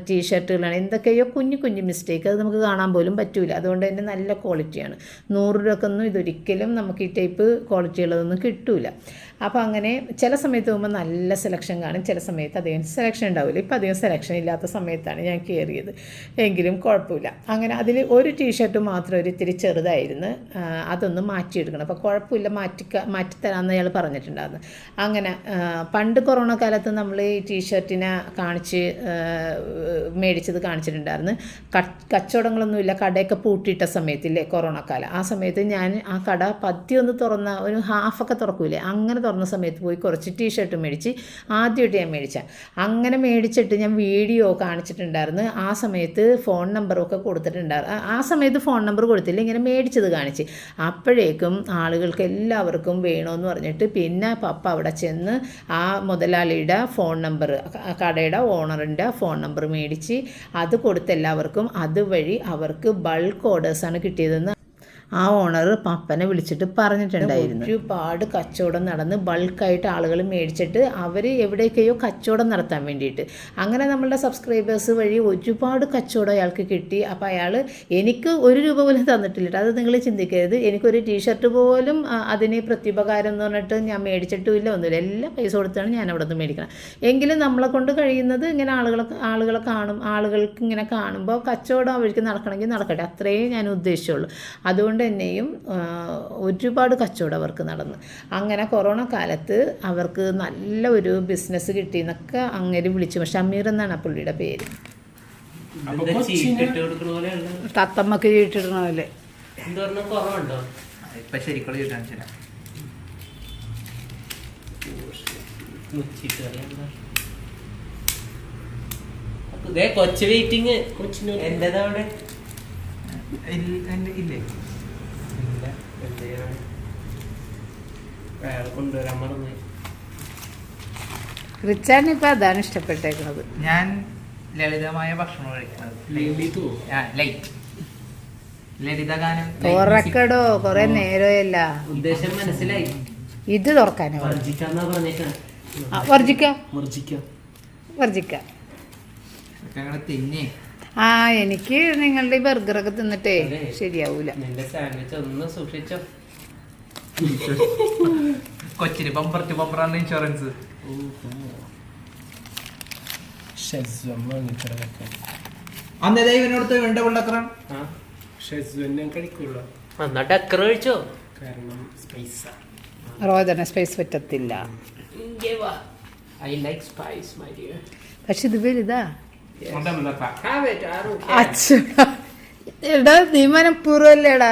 ടീഷർട്ടുകളാണ് എന്തൊക്കെയോ കുഞ്ഞു കുഞ്ഞു മിസ്റ്റേക്ക് അത് നമുക്ക് കാണാൻ പോലും പറ്റില്ല അതുകൊണ്ട് തന്നെ നല്ല ക്വാളിറ്റിയാണ് നൂറ് രൂപക്കൊന്നും ഇതൊരിക്കലും നമുക്ക് ഈ ടൈപ്പ് ക്വാളിറ്റിയുള്ളതൊന്നും കിട്ടൂല. അപ്പോൾ അങ്ങനെ ചില സമയത്ത് പോകുമ്പോൾ നല്ല സെലക്ഷൻ കാണും. ചില സമയത്ത് അധികം സെലക്ഷൻ ഉണ്ടാവില്ല ഇപ്പോൾ അധികം സെലക്ഷൻ ഇല്ലാത്ത സമയത്താണ് ഞാൻ കയറിയത് എങ്കിലും കുഴപ്പമില്ല. അങ്ങനെ അതിൽ ഒരു ടീഷർട്ട് മാത്രം ഒരു ഇത്തിരി ചെറുതായിരുന്നു. അതൊന്ന് മാറ്റിയെടുക്കണം. അപ്പോൾ കുഴപ്പമില്ല. മാറ്റിക്ക മാറ്റിത്തരാമെന്ന് അയാൾ പറഞ്ഞിട്ടുണ്ടായിരുന്നു. അങ്ങനെ പണ്ട് കൊറോണ കാലത്ത് നമ്മൾ ഈ ടീഷർട്ടിനെ കാണിച്ച് മേടിച്ചത് കാണിച്ചിട്ടുണ്ടായിരുന്നു. കച്ചവടങ്ങളൊന്നുമില്ല. കടയൊക്കെ പൂട്ടിയിട്ട സമയത്തില്ലേ കൊറോണ കാലം. ആ സമയത്ത് ഞാൻ ആ കട പത്തി ഒന്ന് തുറന്ന ഒരു ഹാഫൊക്കെ തുറക്കൂലേ? അങ്ങനെ തുറന്ന സമയത്ത് പോയി കുറച്ച് ടീഷർട്ട് മേടിച്ച് ആദ്യമായിട്ട് ഞാൻ മേടിച്ച. അങ്ങനെ മേടിച്ചിട്ട് ഞാൻ വീഡിയോ കാണിച്ചിട്ടുണ്ടായിരുന്നു. ആ സമയത്ത് ഫോൺ നമ്പറും ഒക്കെ കൊടുത്തിട്ടുണ്ടായിരുന്നു. ആ സമയത്ത് ഫോൺ നമ്പർ കൊടുത്തില്ല ഇങ്ങനെ മേടിച്ചത് കാണിച്ച്. അപ്പോഴേക്കും ആളുകൾക്ക് എല്ലാവർക്കും വേണമെന്ന് പറഞ്ഞിട്ട് പിന്നെ പപ്പ അവിടെ ചെന്ന് ആ മുതലാളിയുടെ ഫോൺ നമ്പർ കടയുടെ ഓണറിന്റെ ഫോൺ നമ്പർ മേടിച്ച് അത് കൊടുത്ത് എല്ലാവർക്കും അതുവഴി അവർക്ക് ബൾക്ക് ഓർഡേഴ്സാണ് കിട്ടിയതെന്ന് ആ ഓണർ പപ്പനെ വിളിച്ചിട്ട് പറഞ്ഞിട്ടുണ്ടായിരുന്നു. ഒരുപാട് കച്ചവടം നടന്ന് ബൾക്കായിട്ട് ആളുകൾ മേടിച്ചിട്ട് അവർ എവിടേക്കെയോ കച്ചവടം നടത്താൻ വേണ്ടിയിട്ട്. അങ്ങനെ നമ്മളുടെ സബ്സ്ക്രൈബേഴ്സ് വഴി ഒരുപാട് കച്ചവടം അയാൾക്ക് കിട്ടി. അപ്പോൾ അയാൾ എനിക്ക് ഒരു രൂപ പോലും തന്നിട്ടില്ല. അത് നിങ്ങൾ ചിന്തിക്കരുത്. എനിക്കൊരു ടീഷർട്ട് പോലും അതിന് പ്രത്യുപകാരം എന്ന് പറഞ്ഞിട്ട് ഞാൻ മേടിച്ചിട്ടുമില്ല ഒന്നുമില്ല. എല്ലാ പൈസ കൊടുത്താണ് ഞാൻ അവിടെ നിന്ന് മേടിക്കണം എങ്കിലും നമ്മളെ കൊണ്ട് കഴിയുന്നത് ഇങ്ങനെ ആളുകളെ ആളുകളെ കാണും ആളുകൾക്ക് ഇങ്ങനെ കാണുമ്പോൾ കച്ചവടം അവർക്ക് നടക്കണമെങ്കിൽ നടക്കട്ടെ. അത്രയേ ഞാൻ ഉദ്ദേശിച്ചുള്ളൂ. അതുകൊണ്ട് തന്നെയും ഒരുപാട് കച്ചവടം അവർക്ക് നടന്നു. അങ്ങനെ കൊറോണ കാലത്ത് അവർക്ക് നല്ല ഒരു ബിസിനസ് കിട്ടിയെന്നൊക്കെ അങ്ങനെ വിളിച്ചു. ഷമീർ എന്നാണ് ആ പുള്ളിയുടെ പേര്. തത്തമ്മക്ക് ചീട്ടിടണ പോലെ. കൊച്ചു വെയിറ്റിംഗ് ഇപ്പൊ ശരിക്കുള്ള ചോദിച്ചാൽ ശരി മുച്ചിട്ട് കളിയല്ല. അപ്പൊ ദേ കൊച്ചു വെയിറ്റിങ് എന്റേതാ അവിടെ ഇല്ലേ ഇല്ല എന്ത് ചെയ്യാനാ? കൊണ്ടുവരാൻ മറന്നു. റിച്ചാണ് ഇപ്പൊ അതാണ് ഇഷ്ടപ്പെട്ടേക്കുന്നത് ഞാൻ ലളിതമായ ഭക്ഷണം കഴിക്കുന്നത്. ലൈറ്റ്. ലളിത ഗാനം തുറക്കടോ കൊറേ നേരമല്ല ഉദ്ദേശം മനസ്സിലായി. ഇത് തുറക്കാനോ വർജിക്ക വർജിക്കാം. ആ എനിക്ക് നിങ്ങളുടെ ഈ ബർഗറൊക്കെ തിന്നിട്ടേ. ശരിയാവൂല. സാൻഡ്വിച്ച് ഒന്ന് സൂക്ഷിച്ചോ. കൊച്ചിന് ബമ്പർ ടു ബമ്പറാണ് ഇൻഷുറൻസ് തീരുമാനം അന്നേരം ഇവനോടത്ത് വേണ്ട കഴിച്ചോ? കാരണം സ്പൈസ റോജന സ്പേസ് പറ്റത്തില്ല. I like spice my dear പക്ഷെ ഇത് വലുതാ have it I don't care അച്ഛടാ എടാ നീ മനഃപൂർവല്ലേടാ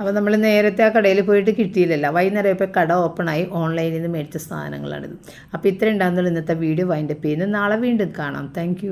അപ്പോൾ നമ്മൾ നേരത്തെ ആ കടയിൽ പോയിട്ട് കിട്ടിയില്ലല്ല. വൈകുന്നേരം ഇപ്പോൾ കട ഓപ്പൺ ആയി. ഓൺലൈനിൽ നിന്ന് മേടിച്ച സാധനങ്ങളാണിത്. അപ്പോൾ ഇത്ര ഉണ്ടാകുന്നുള്ളൂ ഇന്നത്തെ വീഡിയോ വൈൻഡപ്പ് ചെയ്യുന്നു നാളെ വീണ്ടും കാണാം. താങ്ക്